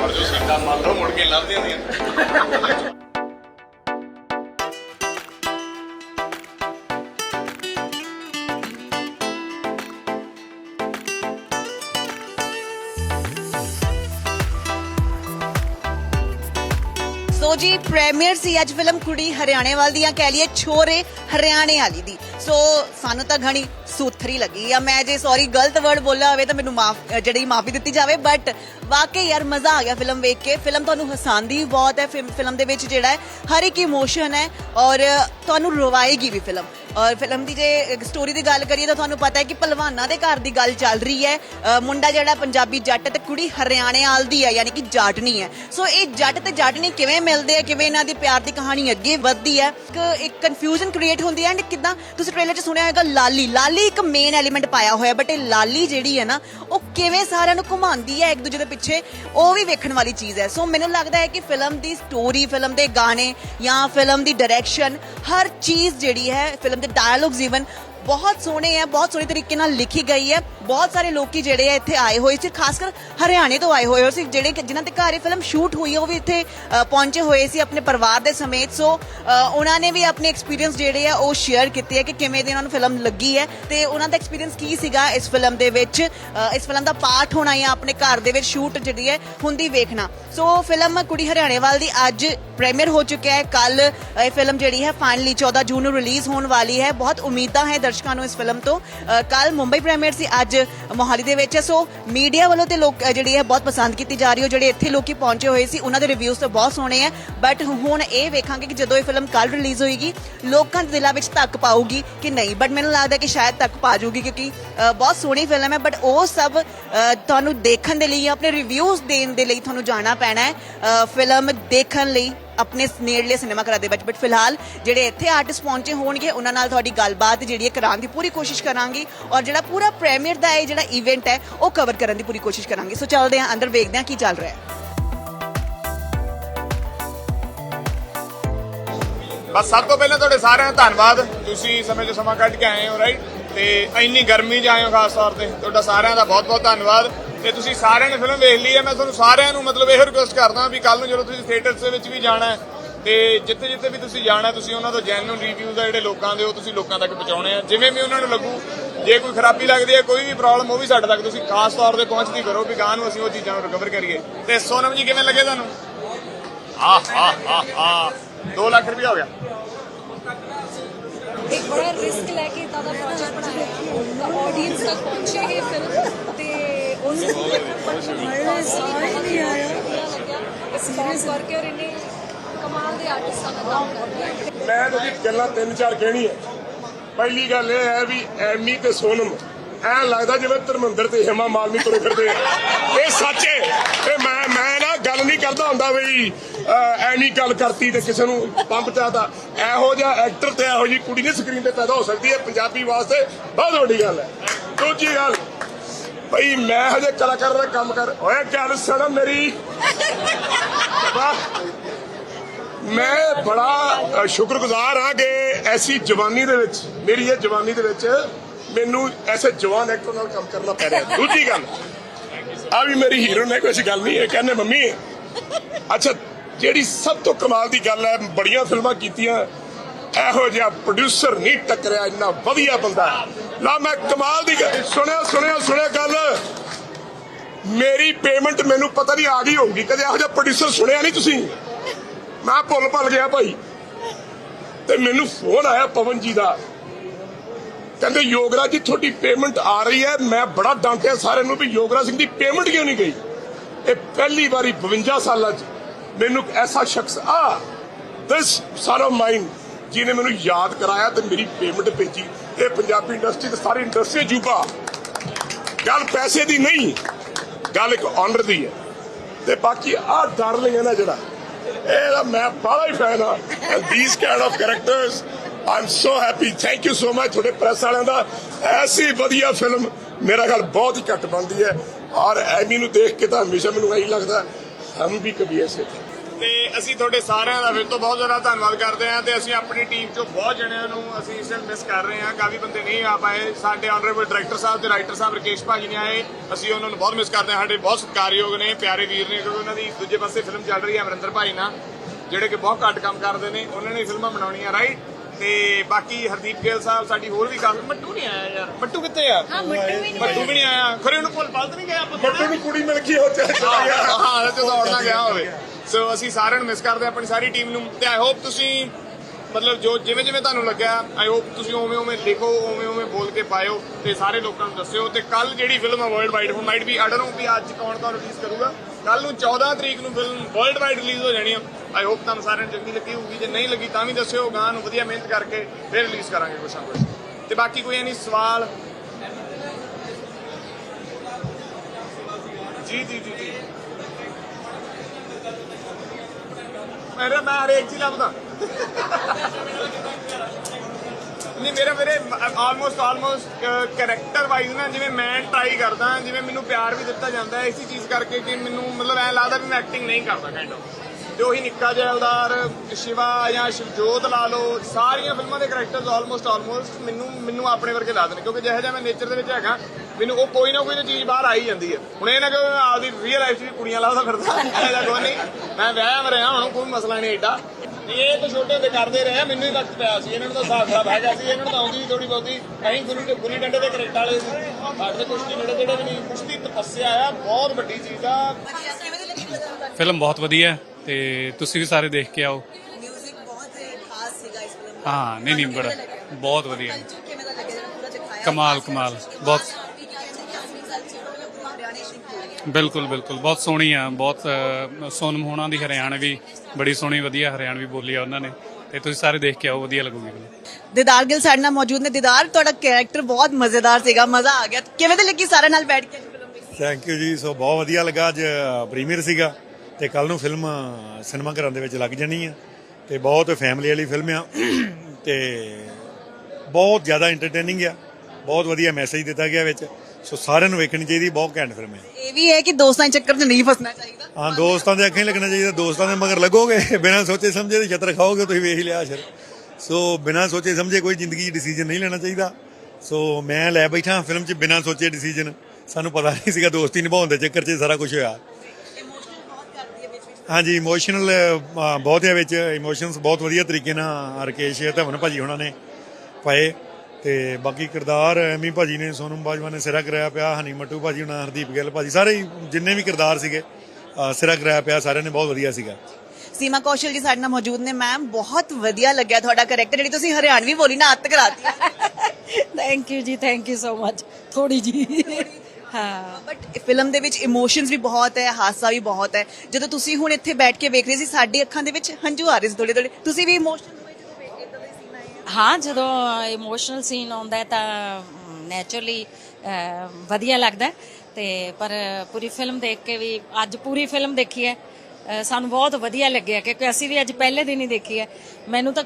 ਪਰ ਜੋ ਸੀਟਾਂ ਮੰਨ ਲਓ ਮੁੜ ਕੇ ਲੱਭਦੀਆਂ ਹੁੰਦੀਆਂ ਸੋ ਜੀ ਪ੍ਰੀਮੀਅਰ ਸੀ ਅੱਜ ਫਿਲਮ ਕੁੜੀ ਹਰਿਆਣੇ ਵਾਲ ਦੀਆਂ, ਕਹਿ ਲਈਏ ਛੋਰੇ ਹਰਿਆਣੇ ਵਾਲੀ ਦੀ। ਸੋ ਸਾਨੂੰ ਤਾਂ ਘਣੀ ਸੁਥਰੀ ਲੱਗੀ ਆ। ਮੈਂ ਜੇ ਸੌਰੀ ਗਲਤ ਵਰਡ ਬੋਲਿਆ ਹੋਵੇ ਤਾਂ ਮੈਨੂੰ ਮਾਫ ਜਿਹੜੀ ਮਾਫੀ ਦਿੱਤੀ ਜਾਵੇ ਬਟ ਵਾਕਈ ਯਾਰ ਮਜ਼ਾ ਆ ਗਿਆ ਫਿਲਮ ਵੇਖ ਕੇ। ਫਿਲਮ ਤੁਹਾਨੂੰ ਹਸਾਂਦੀ ਬਹੁਤ ਹੈ। ਫਿਲਮ ਦੇ ਵਿੱਚ ਜਿਹੜਾ ਹੈ, ਹਰ ਇੱਕ ਇਮੋਸ਼ਨ ਹੈ ਔਰ ਤੁਹਾਨੂੰ ਰਵਾਏਗੀ ਵੀ ਫਿਲਮ ਔਰ ਫਿਲਮ ਦੀ ਜੇ ਸਟੋਰੀ ਦੀ ਗੱਲ ਕਰੀਏ ਤਾਂ ਤੁਹਾਨੂੰ ਪਤਾ ਹੈ ਕਿ ਪਹਿਲਵਾਨਾਂ ਦੇ ਘਰ ਦੀ ਗੱਲ ਚੱਲ ਰਹੀ ਹੈ। ਮੁੰਡਾ ਜਿਹੜਾ ਪੰਜਾਬੀ ਜੱਟ ਤੇ ਕੁੜੀ ਹਰਿਆਣੇ ਵਾਲ ਦੀ ਹੈ, ਯਾਨੀ ਕਿ ਜਾਟਨੀ ਹੈ। ਸੋ ਇਹ ਜੱਟ ਤੇ ਜਾਟਨੀ ਕਿਵੇਂ ਮਿਲਦੇ ਆ? ਕਿਵੇਂ ਇਹਨਾਂ ਦੀ ਪਿਆਰ ਦੀ ਕਹਾਣੀ ਅੱਗੇ ਵੱਧਦੀ ਹੈ? ਇੱਕ ਇੱਕ ਕਨਫਿਊਜ਼ਨ ਕ੍ਰੀਏਟ ਹੁੰਦੀ ਹੈ। ਐਂਡ ਕਿਦਾਂ? ਤੁਸੀਂ ਟ੍ਰੇਲਰ 'ਚ ਸੁਣਿਆ ਹੋਵੇਗਾ ਲਾਲੀ। ਲਾਲੀ ਇੱਕ ਮੇਨ ਐਲੀਮੈਂਟ ਪਾਇਆ ਹੋਇਆ ਬਟ ਇਹ ਲਾਲੀ ਜਿਹੜੀ ਹੈ ਨਾ, ਉਹ ਕਿਵੇਂ ਸਾਰਿਆਂ ਨੂੰ ਘੁਮਾਉਂਦੀ ਹੈ ਇੱਕ ਦੂਜੇ ਦੇ ਪਿੱਛੇ, ਉਹ ਵੀ ਵੇਖਣ ਵਾਲੀ ਚੀਜ਼ ਹੈ। ਸੋ ਮੈਨੂੰ ਲੱਗਦਾ ਹੈ ਕਿ ਫਿਲਮ ਦੀ ਸਟੋਰੀ ਫਿਲਮ ਦੇ ਗਾਣੇ ਜਾਂ ਫਿਲਮ ਦੀ ਡਾਇਰੈਕਸ਼ਨ ਹਰ ਚੀਜ਼ ਜਿਹੜੀ ਹੈ ਫਿਲਮ ਦੇ ਡਾਇਲੌਗਸ ਈਵਨ ਬਹੁਤ ਸੋਹਣੇ ਹੈ ਬਹੁਤ ਸੋਹਣੇ ਤਰੀਕੇ ਨਾਲ ਲਿਖੀ ਗਈ ਹੈ ਬਹੁਤ ਸਾਰੇ ਲੋਕੀ ਜਿਹੜੇ ਆ ਇੱਥੇ ਆਏ ਹੋਏ ਸੀ, ਖਾਸ ਕਰ ਹਰਿਆਣੇ ਤੋਂ ਆਏ ਹੋਏ ਸੀ, ਜਿਹੜੇ ਜਿਨ੍ਹਾਂ ਦੇ ਘਰ ਇਹ ਫਿਲਮ ਸ਼ੂਟ ਹੋਈ ਹੈ ਉਹ ਵੀ ਇੱਥੇ ਪਹੁੰਚੇ ਹੋਏ ਸੀ ਆਪਣੇ ਪਰਿਵਾਰ ਦੇ ਸਮੇਤ। ਸੋ ਉਹਨਾਂ ਨੇ ਵੀ ਆਪਣੇ ਐਕਸਪੀਰੀਅੰਸ ਜਿਹੜੇ ਆ, ਉਹ ਸ਼ੇਅਰ ਕੀਤੇ ਹੈ ਕਿ ਕਿਵੇਂ ਦੀ ਉਹਨਾਂ ਨੂੰ ਫਿਲਮ ਲੱਗੀ ਹੈ ਤੇ ਉਹਨਾਂ ਦਾ ਐਕਸਪੀਰੀਅੰਸ ਕੀ ਸੀਗਾ ਇਸ ਫਿਲਮ ਦੇ ਵਿੱਚ। ਇਸ ਫਿਲਮ ਦਾ ਪਾਰਟ ਹੋਣਾ ਜਾਂ ਆਪਣੇ ਘਰ ਦੇ ਵਿੱਚ ਸ਼ੂਟ ਜਿਹੜੀ ਹੈ ਹੁੰਦੀ ਵੇਖਣਾ। ਸੋ ਫਿਲਮ ਕੁੜੀ ਹਰਿਆਣੇ ਵਾਲ ਦੀ ਅੱਜ ਪ੍ਰੀਮੀਅਰ ਹੋ ਚੁੱਕਿਆ ਹੈ। ਕੱਲ ਇਹ ਫਿਲਮ ਜਿਹੜੀ ਹੈ ਫਾਈਨਲੀ 14 ਜੂਨ ਨੂੰ ਰਿਲੀਜ਼ ਹੋਣ ਵਾਲੀ ਹੈ। ਬਹੁਤ ਉਮੀਦਾਂ ਹੈ ਦਰਸ਼ਕਾਂ ਨੂੰ ਇਸ ਫਿਲਮ ਤੋਂ। ਕੱਲ ਮੁੰਬਈ ਪ੍ਰੀਮੀਅਰ ਸੀ, ਅੱਜ ਮੋਹਾਲੀ ਦੇ ਵਿੱਚ ਸੋ ਮੀਡੀਆ ਵੱਲੋਂ ਤੇ ਲੋਕ ਜਿਹੜੀ ਹੈ ਬਹੁਤ ਪਸੰਦ ਕੀਤੀ ਜਾ ਰਹੀ ਹੈ ਜਿਹੜੇ ਇੱਥੇ ਲੋਕੀ ਪਹੁੰਚੇ ਹੋਏ ਸੀ, ਉਹਨਾਂ ਦੇ ਰਿਵਿਊਜ਼ ਤਾਂ ਬਹੁਤ ਸੋਹਣੇ ਹੈ। ਬਟ ਹੁਣ ਇਹ ਵੇਖਾਂਗੇ ਕਿ ਜਦੋਂ ਇਹ ਫਿਲਮ ਕੱਲ ਰਿਲੀਜ਼ ਹੋਏਗੀ, ਲੋਕਾਂ ਦੇ ਦਿਲਾਂ ਵਿੱਚ ਧੱਕ ਪਾਊਗੀ ਕਿ ਨਹੀਂ? ਬਟ ਮੈਨੂੰ ਲੱਗਦਾ ਕਿ ਸ਼ਾਇਦ ਧੱਕ ਪਾ ਜਾਊਗੀ ਕਿਉਂਕਿ ਬਹੁਤ ਸੋਹਣੀ ਫਿਲਮ ਹੈ। ਬਟ ਉਹ ਸਭ ਤੁਹਾਨੂੰ ਦੇਖਣ ਦੇ ਲਈ, ਆਪਣੇ ਰਿਵਿਊਜ਼ ਦੇਣ ਦੇ ਲਈ ਤੁਹਾਨੂੰ ਜਾਣਾ ਪੈਣਾ ਹੈ ਫਿਲਮ ਦੇਖਣ ਲਈ। ਆਪਣੇ ਨੇੜਲੇ ਸਿਨੇਮਾ ਘਰਾਂ ਦੇ ਵਿੱਚ ਬਟ ਫਿਲਹਾਲ ਜਿਹੜੇ ਇੱਥੇ ਆਰਟਿਸਟ ਪਹੁੰਚੇ ਹੋਣਗੇ, ਉਹਨਾਂ ਨਾਲ ਤੁਹਾਡੀ ਗੱਲਬਾਤ ਜਿਹੜੀ ਹੈ ਕਰਾਉਣ ਦੀ ਪੂਰੀ ਕੋਸ਼ਿਸ਼ ਕਰਾਂਗੀ ਔਰ ਜਿਹੜਾ ਪੂਰਾ ਪ੍ਰੀਮੀਅਰ ਦਾ ਇਹ ਜਿਹੜਾ ਇਵੈਂਟ ਹੈ, ਉਹ ਕਵਰ ਕਰਨ ਦੀ ਪੂਰੀ ਕੋਸ਼ਿਸ਼ ਕਰਾਂਗੇ। ਸੋ ਚੱਲਦੇ ਹਾਂ ਅੰਦਰ, ਵੇਖਦੇ ਹਾਂ ਕੀ ਚੱਲ ਰਿਹਾ ਹੈ। ਬਸ ਸਭ ਤੋਂ ਪਹਿਲਾਂ ਤੁਹਾਡੇ ਸਾਰਿਆਂ ਦਾ ਧੰਨਵਾਦ। ਤੁਸੀਂ ਸਮੇਂ ਤੋਂ ਸਮਾਂ ਕੱਢ ਕੇ ਆਏ ਹੋ ਰਾਈਟ ਤੇ ਇੰਨੀ ਗਰਮੀ 'ਚ ਆਏ ਹੋ ਖਾਸ ਤੌਰ ਤੇ, ਤੁਹਾਡਾ ਸਾਰਿਆਂ ਦਾ ਬਹੁਤ-ਬਹੁਤ ਧੰਨਵਾਦ। ਤੇ ਤੁਸੀਂ ਸਾਰਿਆਂ ਨੇ ਫਿਲਮ ਵੇਖ ਲਈ ਹੈ, ਮੈਂ ਤੁਹਾਨੂੰ ਸਾਰਿਆਂ ਨੂੰ ਮਤਲਬ ਇਹ ਰਿਕੁਐਸਟ ਕਰਦਾ ਵੀ ਕੱਲ ਨੂੰ ਜਦੋਂ ਤੁਸੀਂ ਥੀਏਟਰਸ ਦੇ ਵਿੱਚ ਵੀ ਜਾਣਾ ਹੈ, ਤੇ ਜਿੱਥੇ ਜਿੱਥੇ ਵੀ ਤੁਸੀਂ ਜਾਣਾ ਤੁਸੀਂ ਉਹਨਾਂ ਤੋਂ ਜੈਨੂਨ ਰਿਵਿਊਜ਼ ਆ ਜਿਹੜੇ ਲੋਕਾਂ ਦੇ, ਉਹ ਤੁਸੀਂ ਲੋਕਾਂ ਤੱਕ ਪਹੁੰਚਾਉਣੇ ਆ। ਜਿਵੇਂ ਵੀ ਉਹਨਾਂ ਨੂੰ ਲੱਗੂ, ਜੇ ਕੋਈ ਖਰਾਬੀ ਲੱਗਦੀ ਹੈ, ਕੋਈ ਵੀ ਪ੍ਰੋਬਲਮ ਉਹ ਵੀ ਸਾਡੇ ਤੱਕ ਤੁਸੀਂ ਖਾਸ ਤੌਰ ਤੇ ਪਹੁੰਚਦੀ ਕਰੋ ਵੀ ਗਾਂ ਨੂੰ ਅਸੀਂ ਉਹ ਚੀਜ਼ਾਂ ਨੂੰ ਰਿਕਵਰ ਕਰੀਏ। ਤੇ ਸੋਨਮ ਜੀ, ਕਿਵੇਂ ਲੱਗੇ ਤੁਹਾਨੂੰ? ਆਹ ਆਹ ਆਹ ਆਹ। 2 ਲੱਖ ਰੁਪਇਆ ਹੋ ਗਿਆ। ਇੱਕ ਬੜਾ ਰਿਸਕ ਲੈ ਕੇ ਇਦਾਂ ਦਾ ਪ੍ਰੋਜੈਕਟ ਬਣਾਇਆ। ਆਡੀਅנס ਤੱਕ ਪਹੁੰਚੇ ਇਹ ਫਿਲਮ ਤੇ ਉਹਨੂੰ ਮਰਨੇ ਨਹੀਂ ਆਇਆ ਸੀਰੀਅਸ ਕਰਕੇ ਔਰ ਇੰਨੇ ਕਮਾਲ ਦੇ ਆਰਟਿਸਟਾਂ ਦਾ ਕੰਮ ਕਰਦੇ ਮੈਂ ਤਾਂ ਜੀ ਗੱਲਾਂ ਤਿੰਨ ਚਾਰ ਕਹਿਣੀ ਹੈ ਪਹਿਲੀ ਗੱਲ ਇਹ ਹੈ ਵੀ ਐਮੀ ਤੇ ਸੋਨਮ ਐ ਲੱਗਦਾ ਜਿਵੇਂ ਧਰਮਿੰਦਰ ਤੇ ਹਿਮਾ ਮਾਲਨੀ ਤੁਰੇ ਫਿਰਦੇ ਇਹ ਸੱਚ ਹੈ ਤੇ ਮੈਂ ਮੈਂ ਨਾ ਗੱਲ ਨਹੀਂ ਕਰਦਾ ਹੁੰਦਾ ਵੀ ਅਹ, ਗੱਲ ਕਰਤੀ ਤੇ ਕਿਸੇ ਨੂੰ ਪੰਪ ਚਾਹਤਾ ਇਹੋ ਜਿਹਾ ਐਕਟਰ ਤੇ ਇਹੋ ਜੀ ਕੁੜੀ ਨਹੀਂ ਸਕਰੀਨ ਤੇ ਪੈਦਾ ਹੋ ਸਕਦੀ ਹੈ ਪੰਜਾਬੀ ਵਾਸਤੇ ਬਹੁਤ ਵੱਡੀ ਗੱਲ ਹੈ। ਦੂਜੀ ਗੱਲ ਭਈ ਮੈਂ ਹਜੇ ਕਲਾਕਾਰ ਦਾ ਕੰਮ ਕਰ। ਓਏ ਗੱਲ ਸੁਣ ਮੇਰੀ। ਮੈਂ ਬੜਾ ਸ਼ੁਕਰਗੁਜ਼ਾਰ ਹਾਂ ਕਿ ਐਸੀ ਜਵਾਨੀ ਦੇ ਵਿੱਚ, ਮੇਰੀ ਇਹ ਜਵਾਨੀ ਦੇ ਵਿੱਚ ਮੈਨੂੰ ਐਸੇ ਜਵਾਨ ਐਕਟਰ ਨਾਲ ਕੰਮ ਕਰਨਾ ਪੈ ਰਿਹਾ। ਦੂਜੀ ਗੱਲ ਆ ਵੀ ਮੇਰੀ ਹੀਰੋ ਨੇ ਕੋਈ ਗੱਲ ਨਹੀਂ ਹੈ, ਕਹਿੰਦੇ, ਮੰਮੀ, ਅੱਛਾ, ਜਿਹੜੀ ਸਭ ਤੋਂ ਕਮਾਲ ਦੀ ਗੱਲ ਹੈ, ਬੜੀਆਂ ਫਿਲਮਾਂ ਕੀਤੀਆਂ ਇਹੋ ਜਿਹਾ ਪ੍ਰੋਡਿਊਸਰ ਨਹੀਂ ਟੱਕਰਿਆ, ਇੰਨਾ ਵਧੀਆ ਬੰਦਾ ਲਾ, ਮੈਂ ਕਮਾਲ ਦੀ ਸੁਣਿਆ ਸੁਣਿਆ ਸੁਣਿਆ ਗੱਲ। ਮੇਰੀ ਪੇਮੈਂਟ ਮੈਨੂੰ ਪਤਾ ਨਹੀਂ ਆ ਗਈ ਹੋਊਗੀ। ਕਦੇ ਇਹੋ ਜਿਹਾ ਪ੍ਰੋਡਿਊਸਰ ਸੁਣਿਆ ਨਹੀਂ ਤੁਸੀਂ? ਮੈਂ ਭੁੱਲ ਭੁੱਲ ਗਿਆ ਭਾਈ। ਤੇ ਮੈਨੂੰ ਫੋਨ ਆਇਆ ਪਵਨ ਜੀ ਦਾ। ਕਹਿੰਦੇ, ਯੋਗਰਾਜ ਜੀ, ਤੁਹਾਡੀ ਪੇਮੈਂਟ ਆ ਰਹੀ ਹੈ। ਮੈਂ ਬੜਾ ਡਾਂਟਿਆ ਸਾਰਿਆਂ ਨੂੰ ਵੀ ਯੋਗਰਾਜ ਸਿੰਘ ਦੀ ਪੇਮੈਂਟ ਕਿਉਂ ਨਹੀਂ ਗਈ? ਇਹ ਪਹਿਲੀ ਵਾਰੀ 52 ਸਾਲਾਂ 'ਚ ਮੈਨੂੰ ਐਸਾ ਸ਼ਖਸ ਆ ਦਿਸ ਸਨ ਆਫ ਮਾਈਨ ਜਿਹਨੇ ਮੈਨੂੰ ਯਾਦ ਕਰਾਇਆ ਤੇ ਮੇਰੀ ਪੇਮੈਂਟ ਭੇਜੀ। ਇਹ ਪੰਜਾਬੀ ਇੰਡਸਟਰੀ ਤੇ ਸਾਰੀ ਇੰਡਸਟਰੀ ਜੂਬਾ। ਗੱਲ ਪੈਸੇ ਦੀ ਨਹੀਂ, ਗੱਲ ਇੱਕ ਆਨਰ ਦੀ ਹੈ। ਤੇ ਬਾਕੀ ਆ ਡਾਰਲਿੰਗ ਹੈ ਨਾ ਜਿਹੜਾ ਇਹਦਾ ਮੈਂ ਬੜਾ ਹੀ ਫੈਨ ਆ this kind of characters I'm so happy thank you so much ਤੁਹਾਡੇ ਪ੍ਰੈਸ ਵਾਲਿਆਂ ਦਾ। ਐਸੀ ਵਧੀਆ ਫਿਲਮ ਮੇਰਾ ਗੱਲ ਬਹੁਤ ਹੀ ਘੱਟ ਬਣਦੀ ਹੈ। ਔਰ ਐਮੀ ਨੂੰ ਦੇਖ ਕੇ ਤਾਂ ਹਮੇਸ਼ਾ ਮੈਨੂੰ ਇਹੀ ਲੱਗਦਾ, ਹਮ ਵੀ ਕਦੀ ਐਸੇ ਥੇ ਤੇ ਅਸੀਂ ਤੁਹਾਡੇ ਸਾਰਿਆਂ ਦਾ ਫਿਰ ਤੋਂ ਬਹੁਤ ਜ਼ਿਆਦਾ ਧੰਨਵਾਦ ਕਰਦੇ ਹਾਂ ਤੇ ਅਸੀਂ ਆਪਣੀ ਟੀਮ ਚੋਂ ਬਹੁਤ ਜਣਿਆਂ ਨੂੰ ਅਸੀਂ ਇਸ ਮਿਸ ਕਰ ਰਹੇ ਹਾਂ ਕਾਫੀ ਬੰਦੇ ਨਹੀਂ ਆ ਪਾਏ ਸਾਡੇ ਆਨਰੇਬਲ ਡਾਇਰੈਕਟਰ ਸਾਹਿਬ ਤੇ ਰਾਈਟਰ ਸਾਹਿਬ ਰਕੇਸ਼ ਭਾਜੀ ਨੇ ਆਏ ਅਸੀਂ ਉਹਨਾਂ ਨੂੰ ਬਹੁਤ ਮਿਸ ਕਰਦੇ ਹਾਂ ਸਾਡੇ ਬਹੁਤ ਸਤਿਕਾਰਯੋਗ ਨੇ ਪਿਆਰੇ ਵੀਰ ਨੇ ਕਿਉਂਕਿ ਉਹਨਾਂ ਦੀ ਦੂਜੇ ਪਾਸੇ ਫਿਲਮ ਚੱਲ ਰਹੀ ਹੈ ਅਮਰਿੰਦਰ ਭਾਈ ਨਾਲ ਜਿਹੜੇ ਕਿ ਬਹੁਤ ਘੱਟ ਕੰਮ ਕਰਦੇ ਨੇ ਉਹਨਾਂ ਨੇ ਫਿਲਮਾਂ ਬਣਾਉਣੀਆਂ ਰਾਈਟ ਤੇ ਬਾਕੀ ਹਰਦੀਪ ਗਿੱਲ ਸਾਹਿਬ ਸਾਡੀ ਹੋਰ ਵੀ ਕੰਮ ਮੱਟੂ ਨਹੀਂ ਆਇਆ ਯਾਰ ਮੱਟੂ ਕਿੱਥੇ ਆ ਹਾਂ ਮੱਟੂ ਵੀ ਮੱਟੂ ਵੀ ਨਹੀਂ ਆਇਆ ਖਰੇ ਉਹਨੂੰ ਭੁੱਲ ਪਲਤ ਨਹੀਂ ਗਿਆ ਆਪਾਂ ਬੱਟੂ ਨੂੰ ਕੁੜੀ ਮਿਲ ਗਈ ਚਲਾ ਗਿਆ ਹਾਂ ਤੇ ਦੌੜਨਾ ਗਿਆ ਹੋਵੇ ਸੋ ਅਸੀਂ ਸਾਰਿਆਂ ਨੂੰ ਮਿਸ ਕਰਦੇ ਹਾਂ, ਆਪਣੀ ਸਾਰੀ ਟੀਮ ਨੂੰ। ਤੇ ਆਈ ਹੋਪ ਤੁਸੀਂ, ਮਤਲਬ ਜੋ ਜਿਵੇਂ ਜਿਵੇਂ ਤੁਹਾਨੂੰ ਲੱਗਿਆ ਆਈ ਹੋਪ ਤੁਸੀਂ ਉਵੇਂ ਉਵੇਂ ਲਿਖੋ, ਉਵੇਂ ਉਵੇਂ ਬੋਲ ਕੇ ਪਾਇਓ ਤੇ ਸਾਰੇ ਲੋਕਾਂ ਨੂੰ ਦੱਸਿਓ। ਤੇ ਕੱਲ ਜਿਹੜੀ ਫਿਲਮ ਹੈ ਵਰਲਡ ਵਾਈਡ ਹੁਣ ਮਾਈਟ ਵੀ ਆਈ ਡੋਨਟ ਵੀ ਅੱਜ ਕੌਣ ਕੌਣ ਰਿਲੀਜ਼ ਕਰੂਗਾ। ਕੱਲ ਨੂੰ 14 ਤਰੀਕ ਨੂੰ ਫਿਲਮ ਵਰਲਡ ਵਾਈਡ ਰਿਲੀਜ਼ ਹੋ ਜਾਣੀ ਹੈ ਆਈ ਹੋਪ ਤੁਹਾਨੂੰ ਸਾਰਿਆਂ ਨੂੰ ਚੰਗੀ ਲੱਗੀ ਹੋਊਗੀ। ਜੇ ਨਹੀਂ ਲੱਗੀ ਤਾਂ ਵੀ ਦੱਸਿਓ ਗਾਂ ਨੂੰ ਵਧੀਆ ਮਿਹਨਤ ਕਰਕੇ ਫਿਰ ਰਿਲੀਜ਼ ਕਰਾਂਗੇ ਕੁਛ ਨਾ ਕੁਛ। ਤੇ ਬਾਕੀ ਕੋਈ ਨਹੀਂ ਸਵਾਲ? ਜੀ ਜੀ ਜੀ ਜੀ। ਮੇਰੇ ਮੈਂ ਹਰੇਕ ਚੀਜ਼ ਲੱਭਦਾ। ਨਹੀਂ, ਮੇਰਾ ਮੇਰੇ ਆਲਮੋਸਟ ਆਲਮੋਸਟ ਕੈਰੈਕਟਰ ਵਾਈਜ਼ ਨਾ ਜਿਵੇਂ ਮੈਂ ਟਰਾਈ ਕਰਦਾ, ਜਿਵੇਂ ਮੈਨੂੰ ਪਿਆਰ ਵੀ ਦਿੱਤਾ ਜਾਂਦਾ ਹੈ, ਇਸੇ ਚੀਜ਼ ਕਰਕੇ ਕਿ ਮੈਨੂੰ ਮਤਲਬ ਐ ਲੱਗਦਾ ਵੀ ਮੈਂ ਐਕਟਿੰਗ ਨਹੀਂ ਕਰਦਾ ਕਾਈਂਡ ਆਫ ਤੇ ਉਹੀ ਨਿੱਕਾ ਜੈਲਦਾਰ ਸ਼ਿਵਾ ਜਾਂ ਸ਼ਿਵਜੋਤ ਲਾ ਲਓ ਸਾਰੀਆਂ ਫਿਲਮਾਂ ਦੇ ਕੈਰੈਕਟਰਸ ਆਲਮੋਸਟ ਆਲਮੋਸਟ ਮੈਨੂੰ ਮੈਨੂੰ ਆਪਣੇ ਵਰਗੇ ਲੱਗਦੇ ਨੇ ਕਿਉਂਕਿ ਜਿਹੋ ਜਿਹਾ ਮੈਂ ਨੇਚਰ ਦੇ ਵਿੱਚ ਹੈਗਾ ਮੈਨੂੰ ਉਹ ਕੋਈ ਨਾ ਕੋਈ ਤਾਂ ਚੀਜ਼ ਬਾਹਰ ਆ ਹੀ ਜਾਂਦੀ ਹੈ। ਹੁਣ ਇਹ ਨਾ ਕਿ ਮੈਂ ਆਪਦੀ ਰੀਅਲ ਲਾਈਫ 'ਚ ਵੀ ਕੁੜੀਆਂ ਲਾਉਂਦਾ ਫਿਰਦਾ ਇਹਦਾ ਕੋਈ ਨਹੀਂ। ਮੈਂ ਵਿਆਹ ਮਰਿਆ ਹੁਣ ਕੋਈ ਮਸਲਾ ਨਹੀਂ ਏਡਾ। ਇਹ ਤਾਂ ਛੋਟੇ ਹੁੰਦੇ ਕਰਦੇ ਰਹੇ ਆ, ਮੈਨੂੰ ਹੀ ਵਕਤ ਪਿਆ ਸੀ ਇਹਨਾਂ ਨੂੰ ਤਾਂ ਹਿਸਾਬ ਕਿਤਾਬ ਹੈਗਾ ਸੀ ਇਹਨਾਂ ਨੂੰ ਤਾਂ ਆਉਂਦੀ ਥੋੜੀ ਬਹੁਤੀ। ਅਸੀਂ ਗੁਰੂ ਗੁੱਲੀ ਡੰਡੇ ਦੇ ਕਰੈਕਟਰ ਵਾਲੇ ਸੀ। ਸਾਡੇ ਤਾਂ ਕੁਸ਼ਤੀ ਨੇੜੇ ਜਿਹੜੇ ਵੀ ਨਹੀਂ ਕੁਸ਼ਤੀ ਤਪੱਸਿਆ ਆ ਬਹੁਤ ਵੱਡੀ ਚੀਜ਼ ਆ। ਫਿਲਮ ਬਹੁਤ ਵਧੀਆ ਹੈ। ਤੇ ਤੁਸੀਂ ਵੀ ਸਾਰੇ ਦੇਖ ਕੇ ਆਓ। ਮਿਊਜ਼ਿਕ ਬਹੁਤ ਖਾਸ ਸੀਗਾ ਇਸ ਫਿਲਮ ਹਾਂ ਨਹੀਂ ਨਹੀਂ ਬੜਾ ਬਹੁਤ ਵਧੀਆ। ਕਮਾਲ ਕਮਾਲ ਬਹੁਤ ਬਿਲਕੁਲ ਬਿਲਕੁਲ ਬਹੁਤ ਸੋਹਣੀ ਆ ਬਹੁਤ ਸੋਨਮ ਹੋਣਾ ਦੀ ਹਰਿਆਣਵੀ ਬੜੀ ਸੋਹਣੀ ਵਧੀਆ ਹਰਿਆਣਵੀ ਬੋਲੀ ਆ ਉਹਨਾਂ ਨੇ। ਤੇ ਤੁਸੀਂ ਸਾਰੇ ਦੇਖ ਕੇ ਆਓ ਵਧੀਆ ਲੱਗੂਗੀ ਦਿਦਾਰ ਗਿਲ ਸਾਡੇ ਨਾਲ ਮੌਜੂਦ ਨੇ। ਦਿਦਾਰ ਤੁਹਾਡਾ ਕੈਰੈਕਟਰ ਬਹੁਤ ਮਜ਼ੇਦਾਰ ਸੀਗਾ ਮਜ਼ਾ ਆ ਗਿਆ। ਕਿਵੇਂ ਤੇ ਲੱਗੀ ਸਾਰਿਆਂ ਨਾਲ ਬੈਠ ਕੇ ਫਿਲਮ ਵਿੱਚ ਥੈਂਕ ਯੂ ਜੀ ਸੋ ਬਹੁਤ ਵਧੀਆ ਲੱਗਾ ਅੱਜ ਪ੍ਰੀਮੀਅਰ ਸੀਗਾ। ਤੇ ਕੱਲ ਨੂੰ ਫਿਲਮ ਸਿਨੇਮਾ ਘਰਾਂ ਦੇ ਵਿੱਚ ਲੱਗ ਜਾਣੀ ਆ ਤੇ ਬਹੁਤ ਫੈਮਿਲੀ ਵਾਲੀ ਫਿਲਮ ਆ। ਤੇ ਬਹੁਤ ਜ਼ਿਆਦਾ ਐਂਟਰਟੇਨਿੰਗ ਆ। ਬਹੁਤ ਵਧੀਆ ਮੈਸੇਜ ਦਿੱਤਾ ਗਿਆ ਵਿੱਚ। ਸੋ ਸਾਰਿਆਂ ਨੂੰ ਵੇਖਣੀ ਚਾਹੀਦੀ ਬਹੁਤ ਘੈਂਟ ਫਿਲਮ ਹੈ ਇਹ ਵੀ ਹੈ ਕਿ ਦੋਸਤਾਂ ਦੇ ਚੱਕਰ 'ਚ ਨਹੀਂ ਫਸਣਾ ਚਾਹੀਦਾ। ਹਾਂ ਦੋਸਤਾਂ ਦੇ ਅੱਖਾਂ ਹੀ ਲੱਗਣਾ ਚਾਹੀਦਾ। ਦੋਸਤਾਂ ਦੇ ਮਗਰ ਲੱਗੋਗੇ ਬਿਨਾਂ ਸੋਚੇ ਸਮਝੇ ਤੇ ਛਤਰ ਖਾਓਗੇ ਤੁਸੀਂ ਵੇਖ ਲਿਆ ਅਸ਼ਰ। ਸੋ ਬਿਨਾਂ ਸੋਚੇ ਸਮਝੇ ਕੋਈ ਜ਼ਿੰਦਗੀ ਡਿਸੀਜਨ ਨਹੀਂ ਲੈਣਾ ਚਾਹੀਦਾ। ਸੋ ਮੈਂ ਲੈ ਬੈਠਾ ਫਿਲਮ 'ਚ ਬਿਨਾਂ ਸੋਚੇ ਡਿਸੀਜਨ ਸਾਨੂੰ ਪਤਾ ਨਹੀਂ ਸੀਗਾ ਦੋਸਤੀ ਨਿਭਾਉਣ ਦੇ ਚੱਕਰ 'ਚ ਸਾਰਾ ਕੁਝ ਹੋਇਆ। ਕਰਦੀ ਹੈ ਵਿੱਚ ਵਿੱਚ? ਹਾਂਜੀ ਇਮੋਸ਼ਨਲ ਬਹੁਤ ਹੈ ਵਿੱਚ। ਇਮੋਸ਼ਨਸ ਬਹੁਤ ਵਧੀਆ ਤਰੀਕੇ ਨਾਲ ਰਕੇਸ਼ ਧਵਨ ਭਾਜੀ ਉਹਨਾਂ ਨੇ ਪਾਏ। ਤੇ ਬਾਕੀ ਕਿਰਦਾਰ ਐਮੀ ਭਾਜੀ ਨੇ ਸੋਨਮ ਬਾਜਵਾ ਨੇ ਸਿਰਾ ਕਰਾਇਆ ਪਿਆ ਹਨੀ ਮੱਟੂ ਭਾਜੀ ਉਹਨਾਂ ਹਰਦੀਪ ਗਿੱਲ ਭਾਜੀ ਸਾਰੇ ਜਿੰਨੇ ਵੀ ਕਿਰਦਾਰ ਸੀਗੇ ਸਿਰਾ ਕਰਾਇਆ ਪਿਆ ਸਾਰਿਆਂ ਨੇ ਬਹੁਤ ਵਧੀਆ ਸੀਗਾ। ਸੀਮਾ ਕੌਸ਼ਲ ਜੀ ਸਾਡੇ ਨਾਲ ਮੌਜੂਦ ਨੇ। ਮੈਮ ਬਹੁਤ ਵਧੀਆ ਲੱਗਿਆ ਤੁਹਾਡਾ ਕੈਰੈਕਟਰ ਜਿਹੜੀ ਤੁਸੀਂ ਹਰਿਆਣਵੀ ਬੋਲੀ ਨਾ ਅੱਤ ਕਰਾਤੀ ਥੈਂਕ ਯੂ ਜੀ ਥੈਂਕ ਯੂ ਸੋ ਮਚ ਥੋੜੀ ਜੀ ਹਾਂ। ਬਟ ਫਿਲਮ ਦੇ ਵਿੱਚ ਇਮੋਸ਼ਨਸ ਵੀ ਬਹੁਤ ਹੈ ਹਾਸਾ ਵੀ ਬਹੁਤ ਹੈ। ਜਦੋਂ ਤੁਸੀਂ ਹੁਣ ਇੱਥੇ ਬੈਠ ਕੇ ਵੇਖ ਰਹੇ ਸੀ ਸਾਡੀ ਅੱਖਾਂ ਦੇ ਵਿੱਚ ਹੰਝੂ ਆ ਰਹੇ ਸੀ ਥੋੜੇ ਥੋੜੇ ਤੁਸੀਂ ਵੀ ਇਮੋਸ਼ਨਲ ਹੋਏ ਜਦੋਂ ਵੇਖ ਇਦਾਂ ਦੇ ਸੀਨ ਆਏ ਹਾਂ ਜਦੋਂ ਇਮੋਸ਼ਨਲ ਸੀਨ ਆਉਂਦਾ ਤਾਂ ਨੇਚਰਲੀ ਵਧੀਆ ਲੱਗਦਾ ਤੇ ਪਰ ਪੂਰੀ ਫਿਲਮ ਦੇਖ ਕੇ ਵੀ ਅੱਜ ਪੂਰੀ ਫਿਲਮ ਦੇਖੀ ਹੈ। ਸਾਨੂੰ ਬਹੁਤ ਵਧੀਆ ਲੱਗਿਆ ਕਿਉਂਕਿ ਅਸੀਂ ਵੀ ਅੱਜ ਪਹਿਲੇ ਦਿਨ ਹੀ ਦੇਖੀ ਹੈ। ਮੈਨੂੰ ਤਾਂ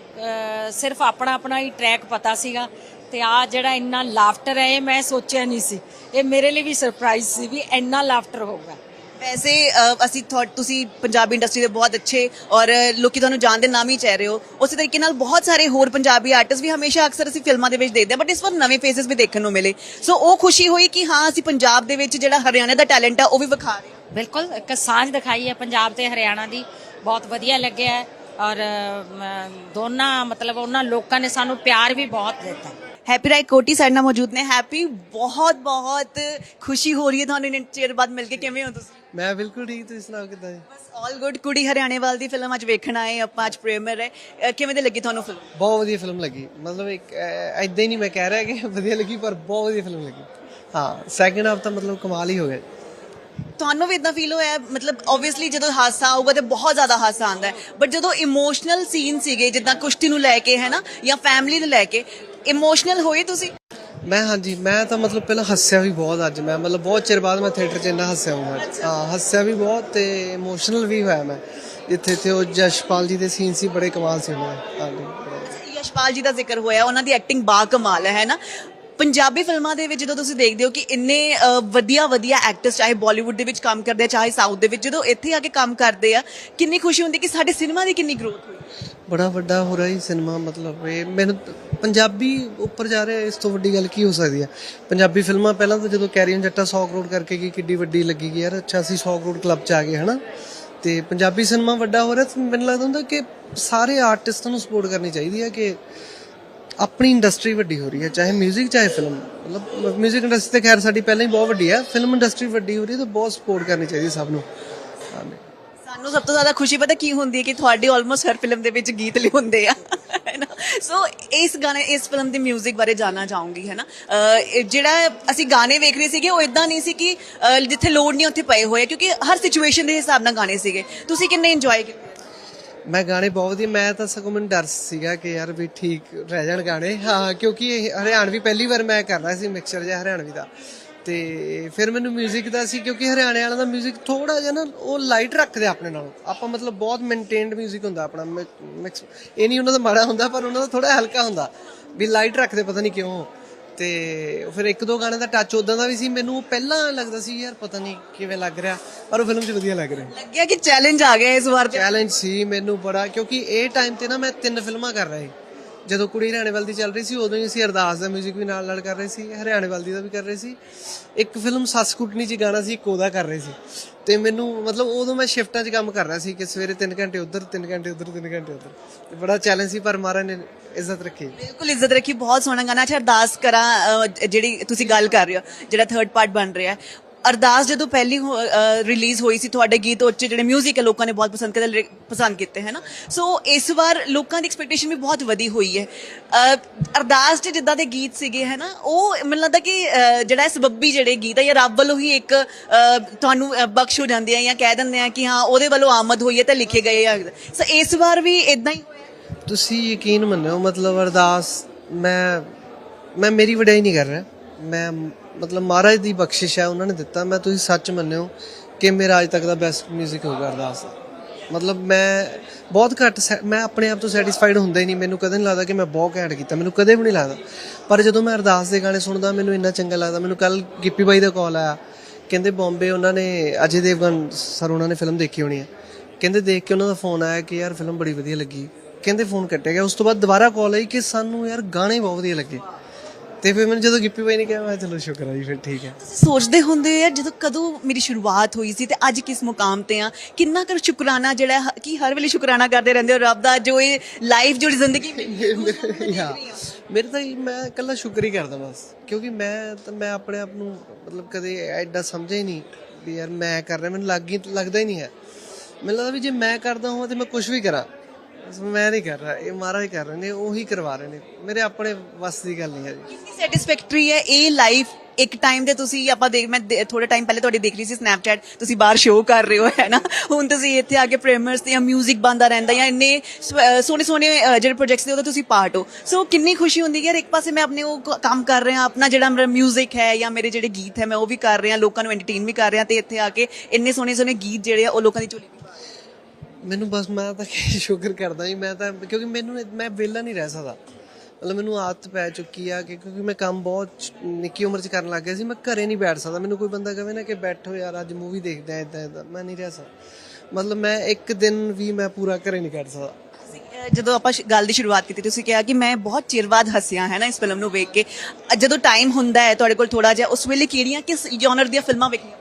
ਸਿਰਫ ਆਪਣਾ ਆਪਣਾ ਹੀ ਟਰੈਕ ਪਤਾ ਸੀਗਾ। ਤੇ ਆ ਜਿਹੜਾ ਇੰਨਾ ਲਾਫਟਰ ਹੈ ਇਹ ਮੈਂ ਸੋਚਿਆ ਨਹੀਂ ਸੀ। ਇਹ ਮੇਰੇ ਲਈ ਵੀ ਸਰਪ੍ਰਾਈਜ਼ ਸੀ ਵੀ ਇੰਨਾ ਲਾਫਟਰ ਹੋਊਗਾ। ਵੈਸੇ ਅ, ਅਸੀਂ ਥੋੜ- ਤੁਸੀਂ ਪੰਜਾਬੀ ਇੰਡਸਟਰੀ ਦੇ ਬਹੁਤ ਅੱਛੇ ਔਰ ਲੋਕੀ ਤੁਹਾਨੂੰ ਜਾਣਦੇ ਨਾਮ ਹੀ ਚਾਹ ਰਹੇ ਹੋ। ਉਸੇ ਤਰੀਕੇ ਨਾਲ ਬਹੁਤ ਸਾਰੇ ਹੋਰ ਪੰਜਾਬੀ ਆਰਟਿਸਟ ਵੀ ਹਮੇਸ਼ਾ ਅਕਸਰ ਅਸੀਂ ਫਿਲਮਾਂ ਦੇ ਵਿੱਚ ਦੇਖਦੇ ਹਾਂ ਬਟ ਇਸ ਵਾਰ ਨਵੇਂ ਫੇਸਿਸ ਵੀ ਦੇਖਣ ਨੂੰ ਮਿਲੇ। ਸੋ ਉਹ ਖੁਸ਼ੀ ਹੋਈ ਕਿ ਹਾਂ ਅਸੀਂ ਪੰਜਾਬ ਦੇ ਵਿੱਚ ਜਿਹੜਾ ਹਰਿਆਣਾ ਦਾ ਟੈਲੈਂਟ ਆ ਉਹ ਵੀ ਵਿਖਾ ਰਹੇ ਹਾਂ। ਬਿਲਕੁਲ ਇੱਕ ਸਾਂਝ ਦਿਖਾਈ ਹੈ ਪੰਜਾਬ ਤੇ ਹਰਿਆਣਾ ਦੀ। ਬਹੁਤ ਵਧੀਆ ਲੱਗਿਆ ਹੈ ਔਰ ਅਮ, ਦੋਨਾਂ ਮਤਲਬ ਉਹਨਾਂ ਲੋਕਾਂ ਨੇ ਸਾਨੂੰ ਪਿਆਰ ਵੀ ਬਹੁਤ ਦਿੱਤਾ। ਹੈਪੀ ਰਾਏ ਕੋਟੀ ਸਾਡੇ ਨਾਲ ਮੌਜੂਦ ਨੇ। ਹੈਪੀ ਬਹੁਤ ਬਹੁਤ ਖੁਸ਼ੀ ਹੋ ਰਹੀ ਹੈ ਤੁਹਾਨੂੰ ਇੰਨੇ ਚਿਰ ਬਾਅਦ ਮਿਲ ਕੇ। ਕਿਵੇਂ ਹੋ ਤੁਸੀਂ? ਮੈਂ ਬਿਲਕੁਲ ਠੀਕ ਤੁਸੀਂ ਸੁਣਾਓ ਕਿੱਦਾਂ ਜੀ? ਬਸ ਆਲ ਗੁੱਡ ਕੁੜੀ ਹਰਿਆਣੇ ਵਾਲ ਦੀ ਫਿਲਮ ਅੱਜ ਵੇਖਣ ਆਏ ਆਪਾਂ ਅੱਜ ਪ੍ਰੀਮੀਅਰ ਹੈ। ਕਿਵੇਂ ਦੀ ਲੱਗੀ ਤੁਹਾਨੂੰ ਫਿਲਮ? ਬਹੁਤ ਵਧੀਆ ਫਿਲਮ ਲੱਗੀ। ਮਤਲਬ ਇੱਕ ਐਦਾਂ ਹੀ ਨਹੀਂ ਮੈਂ ਕਹਿ ਰਿਹਾ ਕਿ ਵਧੀਆ ਲੱਗੀ ਪਰ ਬਹੁਤ ਵਧੀਆ ਫਿਲਮ ਲੱਗੀ। ਹਾਂ ਸੈਕਿੰਡ ਹਾਫ ਤਾਂ ਮਤਲਬ ਕਮਾਲ ਹੀ ਹੋ ਗਿਆ। ਤੁਹਾਨੂੰ ਵੀ ਇਦਾਂ ਫੀਲ ਹੋਇਆ? ਮਤਲਬ ਆਬਵੀਅਸਲੀ ਜਦੋਂ ਹਾਸਾ ਆਊਗਾ ਤੇ ਬਹੁਤ ਜ਼ਿਆਦਾ ਹਾਸਾ ਆਉਂਦਾ ਹੈ। ਬਟ ਜਦੋਂ ਇਮੋਸ਼ਨਲ ਸੀਨ ਸੀਗੇ ਜਿੱਦਾਂ ਕੁਸ਼ਤੀ ਨੂੰ ਲੈ ਕੇ ਹੈ ਨਾ ਜਾਂ ਫੈਮਿਲੀ ਨੂੰ ਲੈ ਕੇ ਇਮੋਸ਼ਨਲ ਹੋਏ ਤੁਸੀਂ? ਮੈਂ ਹਾਂਜੀ ਮੈਂ ਤਾਂ ਮਤਲਬ ਪਹਿਲਾਂ ਹੱਸਿਆ ਵੀ ਬਹੁਤ ਅੱਜ ਮੈਂ। ਮਤਲਬ ਬਹੁਤ ਚਿਰ ਬਾਅਦ ਮੈਂ ਥੀਏਟਰ 'ਚ ਇੰਨਾ ਹੱਸਿਆ ਹਾਂ ਹਾਂ ਹੱਸਿਆ ਵੀ ਬਹੁਤ ਤੇ ਇਮੋਸ਼ਨਲ ਵੀ ਹੋਇਆ ਮੈਂ। ਜਿੱਥੇ ਤੇ ਉਹ ਜਸ਼ਪਾਲ ਜੀ ਦੇ ਸੀਨ ਸੀ ਬੜੇ ਕਮਾਲ ਸੀ ਉਹਨਾਂ ਦੇ। ਹਾਂਜੀ। ਯਸ਼ਪਾਲ ਜੀ ਦਾ ਜ਼ਿਕਰ ਹੋਇਆ ਉਹਨਾਂ ਦੀ ਐਕਟਿੰਗ ਬਾ ਕਮਾਲ ਹੈ ਨਾ ਪੰਜਾਬੀ ਫਿਲਮਾਂ ਦੇ ਵਿੱਚ ਜਦੋਂ ਤੁਸੀਂ ਦੇਖਦੇ ਹੋ ਕਿ ਇੰਨੇ ਅ, ਵਧੀਆ ਵਧੀਆ ਐਕਟਰਸ ਚਾਹੇ ਬਾਲੀਵੁੱਡ ਦੇ ਵਿੱਚ ਕੰਮ ਕਰਦੇ ਆ ਚਾਹੇ ਸਾਊਥ ਦੇ ਵਿੱਚ ਜਦੋਂ ਇੱਥੇ ਆ ਕੇ ਕੰਮ ਕਰਦੇ ਆ ਕਿੰਨੀ ਖੁਸ਼ੀ ਹੁੰਦੀ ਕਿ ਸਾਡੇ ਸਿਨੇਮਾ ਦੀ ਕਿੰਨੀ ਗਰੋਥ ਹੋਈ? ਬੜਾ ਵੱਡਾ ਹੋ ਰਿਹਾ ਹੀ ਸਿਨੇਮਾ ਮਤਲਬ ਇਹ ਮੈਨੂੰ ਤਾਂ- ਪੰਜਾਬੀ ਉੱਪਰ ਜਾ ਰਿਹਾ ਇਸ ਤੋਂ ਵੱਡੀ ਗੱਲ ਕੀ ਹੋ ਸਕਦੀ ਹੈ ਪੰਜਾਬੀ ਫਿਲਮਾਂ ਪਹਿਲਾਂ ਤਾਂ ਜਦੋਂ ਕੈਰੀਅਨ ਜੱਟਾ 100 ਕਰੋੜ ਕਰਕੇ ਗਈ ਕਿੱਡੀ ਵੱਡੀ ਲੱਗੀ ਗਈ ਯਾਰ ਅੱਛਾ ਅਸੀਂ 100 ਕਰੋੜ ਕਲੱਬ ਚ ਆ ਗਏ ਹਨਾ? ਤੇ ਪੰਜਾਬੀ ਸਿਨੇਮਾ ਵੱਡਾ ਹੋ ਰਿਹਾ ਤੇ ਮੈਨੂੰ ਲੱਗਦਾ ਹੁੰਦਾ ਕਿ ਸਾਰੇ ਆਰਟਿਸਟਾਂ ਨੂੰ ਸਪੋਰਟ ਕਰਨੀ ਚਾਹੀਦੀ ਹੈ ਕਿ ਆਪਣੀ ਇੰਡਸਟਰੀ ਵੱਡੀ ਹੋ ਰਹੀ ਹੈ ਚਾਹੇ 뮤직 ਚਾਹੇ ਫਿਲਮ ਮਤਲਬ 뮤직 ਇੰਡਸਟਰੀ ਤੇ ਖੈਰ ਸਾਡੀ ਪਹਿਲਾਂ ਹੀ ਬਹੁਤ ਵੱਡੀ ਹੈ ਫਿਲਮ ਇੰਡਸਟਰੀ ਵੱਡੀ ਹੋ ਰਹੀ ਹੈ ਤਾਂ ਬਹੁਤ ਸਪੋਰਟ ਕਰਨੀ ਚਾਹੀਦੀ ਹੈ ਸਭ ਨੂੰ ਹਾਂਜੀ ਸਾਨੂੰ ਸਭ ਤੋਂ ਜ਼ਿਆਦਾ ਖੁਸ਼ੀ ਪਤਾ ਕੀ ਹੁੰਦੀ ਹੈ ਕਿ ਤੁਹਾਡੇ ਆਲਮੋਸਟ ਹਰ ਫਿਲਮ ਦੇ ਵਿੱਚ ਗੀਤ ਲਿਖੁੰਦੇ ਆ ਹੈਨਾ ਸੋ ਇਸ ਗਾਣੇ ਇਸ ਫਿਲਮ ਦੇ 뮤직 ਬਾਰੇ ਜਾਨਣਾ ਚਾਹੂੰਗੀ ਹੈਨਾ ਅਹ, ਇਹ ਜਿਹੜਾ ਅਸੀਂ ਗਾਣੇ ਵੇਖ ਰਹੇ ਸੀਗੇ ਉਹ ਇਦਾਂ ਨਹੀਂ ਸੀ ਕਿ ਅਹ, ਜਿੱਥੇ ਲੋਡ ਨਹੀਂ ਉੱਥੇ ਪਏ ਹੋਏ ਆ, ਕਿਉਂਕਿ ਹਰ ਸਿਚੁਏਸ਼ਨ ਦੇ ਹਿਸਾਬ ਨਾਲ ਗਾਣੇ ਸੀਗੇ ਤੁਸੀਂ ਕਿੰਨੇ ਇੰਜੋਏ ਕੀਤੇ ਮੈਂ ਗਾਣੇ ਬਹੁਤ ਵਧੀਆ ਮੈਂ ਤਾਂ ਸਗੋਂ ਮੈਨੂੰ ਡਰ ਸੀਗਾ ਕਿ ਯਾਰ ਵੀ ਠੀਕ ਰਹਿ ਜਾਣ ਗਾਣੇ ਹਾਂ ਕਿਉਂਕਿ ਇਹ ਹਰਿਆਣਵੀ ਪਹਿਲੀ ਵਾਰ ਮੈਂ ਕਰ ਰਿਹਾ ਸੀ ਮਿਕਸਚਰ ਜਿਹਾ ਹਰਿਆਣਵੀ ਦਾ ਤੇ ਫਿਰ ਮੈਨੂੰ 뮤직 ਦਾ ਸੀ ਕਿਉਂਕਿ ਹਰਿਆਣੇ ਵਾਲਾ ਦਾ 뮤직 ਥੋੜਾ ਜਿਹਾ ਨਾ ਉਹ ਲਾਈਟ ਰੱਖਦੇ ਆ ਆਪਣੇ ਨਾਲੋਂ ਆਪਾਂ ਮਤਲਬ ਬਹੁਤ ਮੇਨਟੇਨਡ 뮤직 ਹੁੰਦਾ ਆਪਣਾ ਮਿਕਸ ਇਹ ਨਹੀਂ ਉਹਨਾਂ ਦਾ ਮਾੜਾ ਹੁੰਦਾ ਪਰ ਉਹਨਾਂ ਦਾ ਥੋੜਾ ਹਲਕਾ ਹੁੰਦਾ ਵੀ ਲਾਈਟ ਰੱਖਦੇ ਪਤਾ ਨਹੀਂ ਕਿਉਂ ਤੇ ਫਿਰ ਇੱਕ ਦੋ ਗਾਣੇ ਦਾ ਟੱਚ ਉਦਾਂ ਦਾ ਵੀ ਸੀ ਮੈਨੂੰ ਪਹਿਲਾਂ ਲੱਗਦਾ ਸੀ ਯਾਰ ਪਤਾ ਨਹੀਂ ਕਿਵੇਂ ਲੱਗ ਰਿਹਾ ਪਰ ਉਹ ਫਿਲਮ 'ਚ ਵਧੀਆ ਲੱਗ ਰਿਹਾ। ਲੱਗਿਆ ਕਿ ਚੈਲੰਜ ਆ ਗਿਆ ਇਸ ਵਾਰ ਤੇ? ਚੈਲੰਜ ਸੀ ਮੈਨੂੰ ਬੜਾ ਕਿਉਂਕਿ ਇਹ ਟਾਈਮ ਤੇ ਨਾ ਮੈਂ ਤਿੰਨ ਫਿਲਮਾਂ ਕਰ ਰਿਹਾ ਸੀ। ਜਦੋਂ ਕੁੜੀ ਹਰਿਆਣੇ ਵੱਲ ਦੀ ਚੱਲ ਰਹੀ ਸੀ, ਉਦੋਂ ਹੀ ਅਸੀਂ ਅਰਦਾਸ ਦਾ 뮤직 ਵੀ ਨਾਲ ਨਾਲ ਕਰ ਰਹੇ ਸੀ, ਹਰਿਆਣੇ ਵੱਲ ਦਾ ਵੀ ਕਰ ਰਹੇ ਸੀ। ਇੱਕ ਫਿਲਮ ਸੱਸ ਕੁੱਟਣੀ ਚ ਗਾਣਾ ਸੀ, ਇੱਕ ਕਰ ਰਹੇ ਸੀ। ਤੇ ਮੈਨੂੰ ਮਤਲਬ ਉਦੋਂ ਮੈਂ ਸ਼ਿਫਟਾਂ 'ਚ ਕੰਮ ਕਰ ਰਿਹਾ ਸੀ ਕਿ ਸਵੇਰੇ 3 ਘੰਟੇ ਉੱਧਰ 3 ਘੰਟੇ ਉੱਧਰ 3 ਘੰਟੇ ਉੱਧਰ। ਤੇ ਬੜਾ ਚੈਲੰਜ ਸੀ, ਪਰ ਮਹਾਰਾਜ ਨੇ ਇੱਜ਼ਤ ਰੱਖੀ। ਬਿਲਕੁਲ ਇੱਜ਼ਤ ਰੱਖੀ, ਬਹੁਤ ਸੋਹਣਾ ਗਾਣਾ, ਅੱਛਾ ਅਰਦਾਸ ਕਰਾਂ ਜਿਹੜੀ ਤੁਸੀਂ ਗੱਲ ਕਰ ਰਹੇ ਹੋ, ਜਿਹੜਾ ਥਰਡ ਪਾਰਟ ਬਣ ਰਿਹਾ ਅਰਦਾਸ ਜਦੋਂ ਪਹਿਲੀ ਰਿਲੀਜ਼ ਹੋਈ ਸੀ ਤੁਹਾਡੇ ਗੀਤ ਉੱਚ ਜਿਹੜੇ 뮤직 ਹੈ, ਲੋਕਾਂ ਨੇ ਬਹੁਤ ਪਸੰਦ ਕਰਦੇ ਪਸੰਦ ਕੀਤੇ, ਹੈ ਨਾ? ਸੋ ਇਸ ਵਾਰ ਲੋਕਾਂ ਦੀ ਐਕਸਪੈਕਟੇਸ਼ਨ ਵੀ ਬਹੁਤ ਵਧੀ ਹੋਈ ਹੈ। ਅਰਦਾਸ 'ਚ ਜਿੱਦਾਂ ਦੇ ਗੀਤ ਸੀਗੇ, ਹੈ ਨਾ, ਉਹ ਮੈਨੂੰ ਲੱਗਦਾ ਕਿ ਜਿਹੜਾ ਸਬੱਬੀ ਜਿਹੜੇ ਗੀਤ ਹੈ, ਜਾਂ ਰੱਬ ਵੱਲੋਂ ਹੀ ਇੱਕ ਤੁਹਾਨੂੰ ਬਖਸ਼ ਹੋ ਜਾਂਦੇ ਆ ਜਾਂ ਕਹਿ ਦਿੰਦੇ ਆ ਕਿ ਹਾਂ, ਉਹਦੇ ਵੱਲੋਂ ਆਮਦ ਹੋਈ ਹੈ ਤਾਂ ਲਿਖੇ ਗਏ ਆ। ਸੋ ਇਸ ਵਾਰ ਵੀ ਇਦਾਂ ਹੀ ਹੋਇਆ? ਤੁਸੀਂ ਯਕੀਨ ਮੰਨਿਓ, ਮਤਲਬ ਅਰਦਾਸ, ਮੈਂ ਮੈਂ ਮੇਰੀ ਵਡਿਆਈ ਨਹੀਂ ਕਰ ਰਿਹਾ। ਮੈਂ ਮਤਲਬ ਮਹਾਰਾਜ ਦੀ ਬਖਸ਼ਿਸ਼ ਹੈ, ਉਹਨਾਂ ਨੇ ਦਿੱਤਾ। ਮੈਂ ਤੁਸੀਂ ਸੱਚ ਮੰਨਿਓ ਕਿ ਮੇਰਾ ਅੱਜ ਤੱਕ ਦਾ ਬੈਸਟ 뮤직 ਹੋਊਗਾ ਅਰਦਾਸ ਦਾ। ਮਤਲਬ ਮੈਂ ਬਹੁਤ ਘੱਟ ਸੈ- ਮੈਂ ਆਪਣੇ ਆਪ ਤੋਂ ਸੈਟੀਸਫਾਈਡ ਹੁੰਦਾ ਹੀ ਨਹੀਂ। ਮੈਨੂੰ ਕਦੇ ਨਹੀਂ ਲੱਗਦਾ ਕਿ ਮੈਂ ਬਹੁਤ ਘੈਂਟ ਕੀਤਾ। ਮੈਨੂੰ ਕਦੇ ਵੀ ਨਹੀਂ ਲੱਗਦਾ। ਪਰ ਜਦੋਂ ਮੈਂ ਅਰਦਾਸ ਦੇ ਗਾਣੇ ਸੁਣਦਾ, ਮੈਨੂੰ ਇੰਨਾ ਚੰਗਾ ਲੱਗਦਾ। ਮੈਨੂੰ ਕੱਲ ਗਿੱਪੀ ਬਾਈ ਦਾ ਕਾਲ ਆਇਆ। ਕਹਿੰਦੇ ਬੰਬੇ ਉਹਨਾਂ ਨੇ, ਅਜੇ ਦੇਵਗਨ ਸਰ ਉਹਨਾਂ ਨੇ ਫਿਲਮ ਦੇਖੀ ਹੋਣੀ ਹੈ। ਕਹਿੰਦੇ ਦੇਖ ਕੇ ਉਹਨਾਂ ਦਾ ਫੋਨ ਆਇਆ ਕਿ ਯਾਰ ਫਿਲਮ ਬੜੀ ਵਧੀਆ ਲੱਗੀ। ਕਹਿੰਦੇ ਫੋਨ ਕੱਟਿਆ ਗਿਆ। ਉਸ ਤੋਂ ਬਾਅਦ ਦੁਬਾਰਾ ਕਾਲ ਆਈ ਕਿ ਸਾਨੂੰ ਯਾਰ ਗਾਣੇ ਬਹੁਤ ਵਧੀਆ ਲੱਗੇ। ਤੇ ਫਿਰ ਮੈਨੂੰ ਜਦੋਂ ਗਿੱਪੀ ਬਾਈ ਨੇ ਕਿਹਾ ਮੈਂ ਕਿਹਾ ਚਲੋ ਸ਼ੁਕਰ ਹੈ ਜੀ ਫਿਰ ਠੀਕ ਹੈ। ਸੋਚਦੇ ਹੁੰਦੇ ਯਾਰ ਜਦੋਂ ਕਦੋਂ ਮੇਰੀ ਸ਼ੁਰੂਆਤ ਹੋਈ ਸੀ ਤੇ ਅੱਜ ਕਿਸ ਮੁਕਾਮ ਤੇ ਆ? ਕਿੰਨਾ ਕਰ ਸ਼ੁਕਰਾਨਾ ਜਿਹੜਾ ਹੈ ਕਿ ਹਰ ਵੇਲੇ ਸ਼ੁਕਰਾਨਾ ਕਰਦੇ ਰਹਿੰਦੇ ਹੋ ਰੱਬ ਦਾ ਜੋ ਇਹ ਲਾਈਫ ਜੋ ਜ਼ਿੰਦਗੀ ਮੇਰੇ ਤਾਂ ਜੀ ਮੈਂ ਇਕੱਲਾ ਸ਼ੁਕਰ ਹੀ ਕਰਦਾ ਬਸ ਕਿਉਂਕਿ ਮੈਂ ਤਾਂ ਮੈਂ ਆਪਣੇ ਆਪ ਨੂੰ ਮਤਲਬ ਕਦੇ ਐਡਾ ਸਮਝਿਆ ਹੀ ਨਹੀਂ ਵੀ ਯਾਰ ਮੈਂ ਕਰ ਰਿਹਾ ਮੈਨੂੰ ਲੱਗ ਹੀ ਲੱਗਦਾ ਹੀ ਨਹੀਂ ਹੈ। ਮੈਨੂੰ ਲੱਗਦਾ ਵੀ ਜੇ ਮੈਂ ਕਰਦਾ ਹਾਂ ਤੇ ਮੈਂ ਕੁਝ ਵੀ ਕਰਾਂ। ਮੈਂ ਨਹੀਂ ਕਰ ਰਿਹਾ ਇਹ ਮਹਾਰਾਜ ਕਰ ਰਹੇ ਨੇ ਉਹੀ ਕਰਵਾ ਰਹੇ ਨੇ ਮੇਰੇ ਆਪਣੇ ਵੱਸ ਦੀ ਗੱਲ ਨਹੀਂ ਹੈ ਜੀ ਕਿੰਨੀ ਸੈਟੀਸਫੈਕਟਰੀ ਹੈ ਇਹ ਲਾਈਫ ਇੱਕ ਟਾਈਮ ਤੇ ਤੁਸੀਂ ਆਪਾਂ ਦੇਖ ਮੈਂ ਥੋੜੇ ਟਾਈਮ ਪਹਿਲੇ ਤੁਹਾਡੀ ਦੇਖ ਲਈ ਸੀ ਸਨੈਪਚੈਟ ਤੁਸੀਂ ਬਾਹਰ ਸ਼ੋਅ ਕਰ ਰਹੇ ਹੋ ਹੈ ਨਾ ਹੁਣ ਤੁਸੀਂ ਇੱਥੇ ਆ ਕੇ ਪ੍ਰੇਮਰਸ ਤੇ ਜਾਂ 뮤직 ਬੰਦਾ ਰਹਿੰਦਾ ਜਾਂ ਇੰਨੇ ਸੋਹਣੇ ਸੋਹਣੇ ਜਿਹੜੇ ਪ੍ਰੋਜੈਕਟਸ ਦੇ ਉਹਦੇ ਤੁਸੀਂ ਪਾਰਟ ਹੋ ਸੋ ਕਿੰਨੀ ਖੁਸ਼ੀ ਹੁੰਦੀ ਹੈ ਯਾਰ ਇੱਕ ਪਾਸੇ ਮੈਂ ਆਪਣੇ ਉਹ ਕ- ਕੰਮ ਕਰ ਰਿਹਾ ਆਪਣਾ ਜਿਹੜਾ ਮੇਰਾ 뮤직 ਹੈ ਜਾਂ ਮੇਰੇ ਜਿਹੜੇ ਗੀਤ ਹੈ ਮੈਂ ਉਹ ਵੀ ਕਰ ਰਿਹਾ ਲੋਕਾਂ ਨੂੰ ਐਂਟਰਟੇਨ ਵੀ ਕਰ ਰਿਹਾ ਤੇ ਇੱਥੇ ਆ ਕੇ ਇੰਨੇ ਸੋਹਣੇ ਸੋਹਣੇ ਗੀਤ ਜਿਹੜੇ ਆ ਉਹ ਲੋਕਾਂ ਦੀ ਝੋਲੀ ਵੀ ਪਾ ਰਿਹਾ। ਮੈਨੂੰ ਬਸ ਮੈਂ ਤਾਂ ਸ਼ੁਕਰ ਕਰਦਾ ਜੀ, ਮੈਂ ਤਾਂ ਕਿਉਂਕਿ ਮੈਨੂੰ ਮੈਂ ਵਿਹਲਾ ਨਹੀਂ ਰਹਿ ਸਕਦਾ। ਮਤਲਬ ਮੈਨੂੰ ਆਦਤ ਪੈ ਚੁੱਕੀ ਆ ਕਿ ਕਿਉਂਕਿ ਮੈਂ ਕੰਮ ਬਹੁਤ ਨਿੱਕੀ ਉਮਰ 'ਚ ਕਰਨ ਲੱਗ ਗਿਆ ਸੀ, ਮੈਂ ਘਰੇ ਨਹੀਂ ਬੈਠ ਸਕਦਾ। ਮੈਨੂੰ ਕੋਈ ਬੰਦਾ ਕਹੇ ਨਾ ਕਿ ਬੈਠੋ ਯਾਰ, ਅੱਜ ਮੂਵੀ ਦੇਖਦੇ ਆ ਇਦਾਂ ਇਦਾਂ ਮੈਂ ਨਹੀਂ ਰਹਿ ਸਕਦਾ। ਮਤਲਬ ਮੈਂ ਇੱਕ ਦਿਨ ਵੀ ਮੈਂ ਪੂਰਾ ਘਰੇ ਨਹੀਂ ਕੱਢ ਸਕਦਾ। ਜਦੋਂ ਆਪਾਂ ਗੱਲ ਦੀ ਸ਼ੁਰੂਆਤ ਕੀਤੀ, ਤੁਸੀਂ ਕਿਹਾ ਕਿ ਮੈਂ ਬਹੁਤ ਚਿਰ ਬਾਅਦ ਹੱਸਿਆ, ਹੈ ਨਾ, ਇਸ ਫਿਲਮ ਨੂੰ ਵੇਖ ਕੇ। ਜਦੋਂ ਟਾਈਮ ਹੁੰਦਾ ਹੈ ਤੁਹਾਡੇ ਕੋਲ ਥੋੜਾ ਜਿਹਾ, ਉਸ ਵੇਲੇ ਕਿਹੜੀਆਂ, ਕਿਸ ਜਨਰ ਦੀਆਂ ਫਿਲਮਾਂ ਵੇਖਣੀਆਂ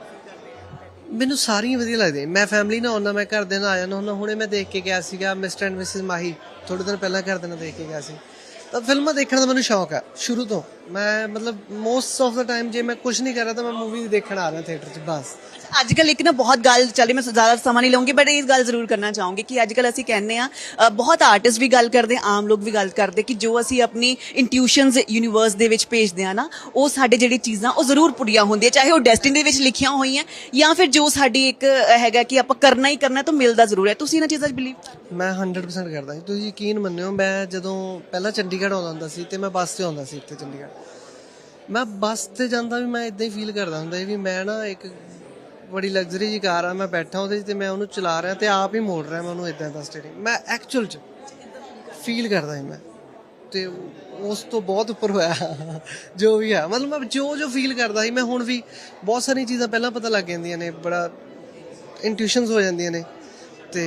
ਮੈਨੂੰ ਸਾਰੀਆਂ ਵਧੀਆ ਲੱਗਦੀਆਂ। ਮੈਂ ਫੈਮਿਲੀ ਨਾਲ ਆਉਣਾ ਮੈਂ ਘਰ ਦੇ ਨਾਲ ਆ ਜਾਂਦਾ ਹੁੰਦਾ। ਹੁਣੇ ਮੈਂ ਦੇਖ ਕੇ ਗਿਆ ਸੀਗਾ ਮਿਸਟਰ ਐਂਡ ਮਿਸਿਸ ਮਾਹੀ। ਥੋੜੇ ਦਿਨ ਪਹਿਲਾਂ ਘਰ ਦੇ ਨਾਲ ਦੇਖ ਕੇ ਗਿਆ ਸੀ। ਤਾਂ ਫਿਲਮਾਂ ਦੇਖਣ ਦਾ ਮੈਨੂੰ ਸ਼ੌਕ ਹੈ ਸ਼ੁਰੂ ਤੋਂ। ਮੈਂ ਮਤਲਬ ਮੋਸਟ ਆਫ ਦਾ ਟਾਈਮ ਜੇ ਮੈਂ ਕੁਝ ਨਹੀਂ ਕਰ ਰਿਹਾ ਤਾਂ ਮੈਂ ਮੂਵੀ ਦੇਖਣ ਆ ਰਿਹਾ ਥੀਏਟਰ 'ਚ ਬਸ। ਅੱਜ ਕੱਲ ਇੱਕ ਨਾ ਬਹੁਤ ਗੱਲ ਚੱਲੀ ਮੈਂ ਜ਼ਿਆਦਾ ਸਮਾਂ ਨਹੀਂ ਲਵਾਂਗੀ ਬਟ ਇਹ ਗੱਲ ਜ਼ਰੂਰ ਕਰਨਾ ਚਾਹੂੰਗੀ ਕਿ ਅੱਜ ਕੱਲ ਅਸੀਂ ਕਹਿੰਦੇ ਆ ਬਹੁਤ ਆਰਟਿਸਟ ਵੀ ਗੱਲ ਕਰਦੇ ਆ, ਆਮ ਲੋਕ ਵੀ ਗੱਲ ਕਰਦੇ ਕਿ ਜੋ ਅਸੀਂ ਆਪਣੀ ਇੰਟਿਊਸ਼ਨਸ ਯੂਨੀਵਰਸ ਦੇ ਵਿੱਚ ਭੇਜਦੇ ਆ ਨਾ ਉਹ ਸਾਡੇ ਜਿਹੜੀ ਚੀਜ਼ਾਂ ਉਹ ਜ਼ਰੂਰ ਪੂਰੀਆਂ ਹੁੰਦੀਆਂ ਚਾਹੇ ਉਹ ਡੈਸਟਿਨ ਦੇ ਵਿੱਚ ਲਿਖੀਆਂ ਹੋਈਆਂ ਜਾਂ ਫਿਰ ਜੋ ਸਾਡੀ ਇੱਕ ਹੈਗਾ ਕਿ ਆਪਾਂ ਕਰਨਾ ਹੀ ਕਰਨਾ ਤਾਂ ਮਿਲਦਾ ਜ਼ਰੂਰ ਹੈ। ਤੁਸੀਂ ਇਹਨਾਂ ਚੀਜ਼ਾਂ 'ਚ ਬਿਲੀਵ ਮੈਂ 100% ਕਰਦਾ ਤੁਸੀਂ ਯਕੀਨ ਮੰਨਿਓ ਮੈਂ ਜਦੋਂ ਪਹਿਲਾਂ ਚੰਡੀਗੜ੍ਹ ਆਉਂਦਾ ਹੁੰਦਾ ਸੀ ਤੇ ਮੈਂ ਬੱਸ ਤੇ ਆਉਂਦਾ ਸੀ ਇੱਥੇ ਚੰਡੀਗੜ੍ਹ। ਮੈਂ ਬੱਸ ਤੇ ਜਾਂਦਾ ਵੀ ਮੈਂ ਇਦਾਂ ਹੀ ਫੀਲ ਕਰਦਾ ਹੁੰਦਾ ਸੀ ਵੀ ਮੈਂ ਨਾ ਇੱਕ ਬੜੀ ਲਗਜ਼ਰੀ ਜੀ ਕਾਰ ਆ, ਮੈਂ ਬੈਠਾ ਉਹਦੇ 'ਚ ਤੇ ਮੈਂ ਉਹਨੂੰ ਚਲਾ ਰਿਹਾ ਤੇ ਆਪ ਹੀ ਮੋੜ ਰਿਹਾ ਮੈਂ ਉਹਨੂੰ ਇਦਾਂ ਦਾ ਸਟੀਅਰਿੰਗ ਮੈਂ ਐਕਚੁਅਲ 'ਚ ਫੀਲ ਕਰਦਾ ਸੀ ਮੈਂ। ਤੇ ਉਸ ਤੋਂ ਬਹੁਤ ਉੱਪਰ ਹੋਇਆ, ਜੋ ਵੀ ਹੈ ਮਤਲਬ ਮੈਂ ਜੋ ਜੋ ਫੀਲ ਕਰਦਾ ਸੀ, ਮੈਂ ਹੁਣ ਵੀ ਬਹੁਤ ਸਾਰੀਆਂ ਚੀਜ਼ਾਂ ਪਹਿਲਾਂ ਪਤਾ ਲੱਗ ਜਾਂਦੀਆਂ ਨੇ, ਬੜਾ ਇੰਟੂਇਸ਼ਨਸ ਹੋ ਜਾਂਦੀਆਂ ਨੇ। ਤੇ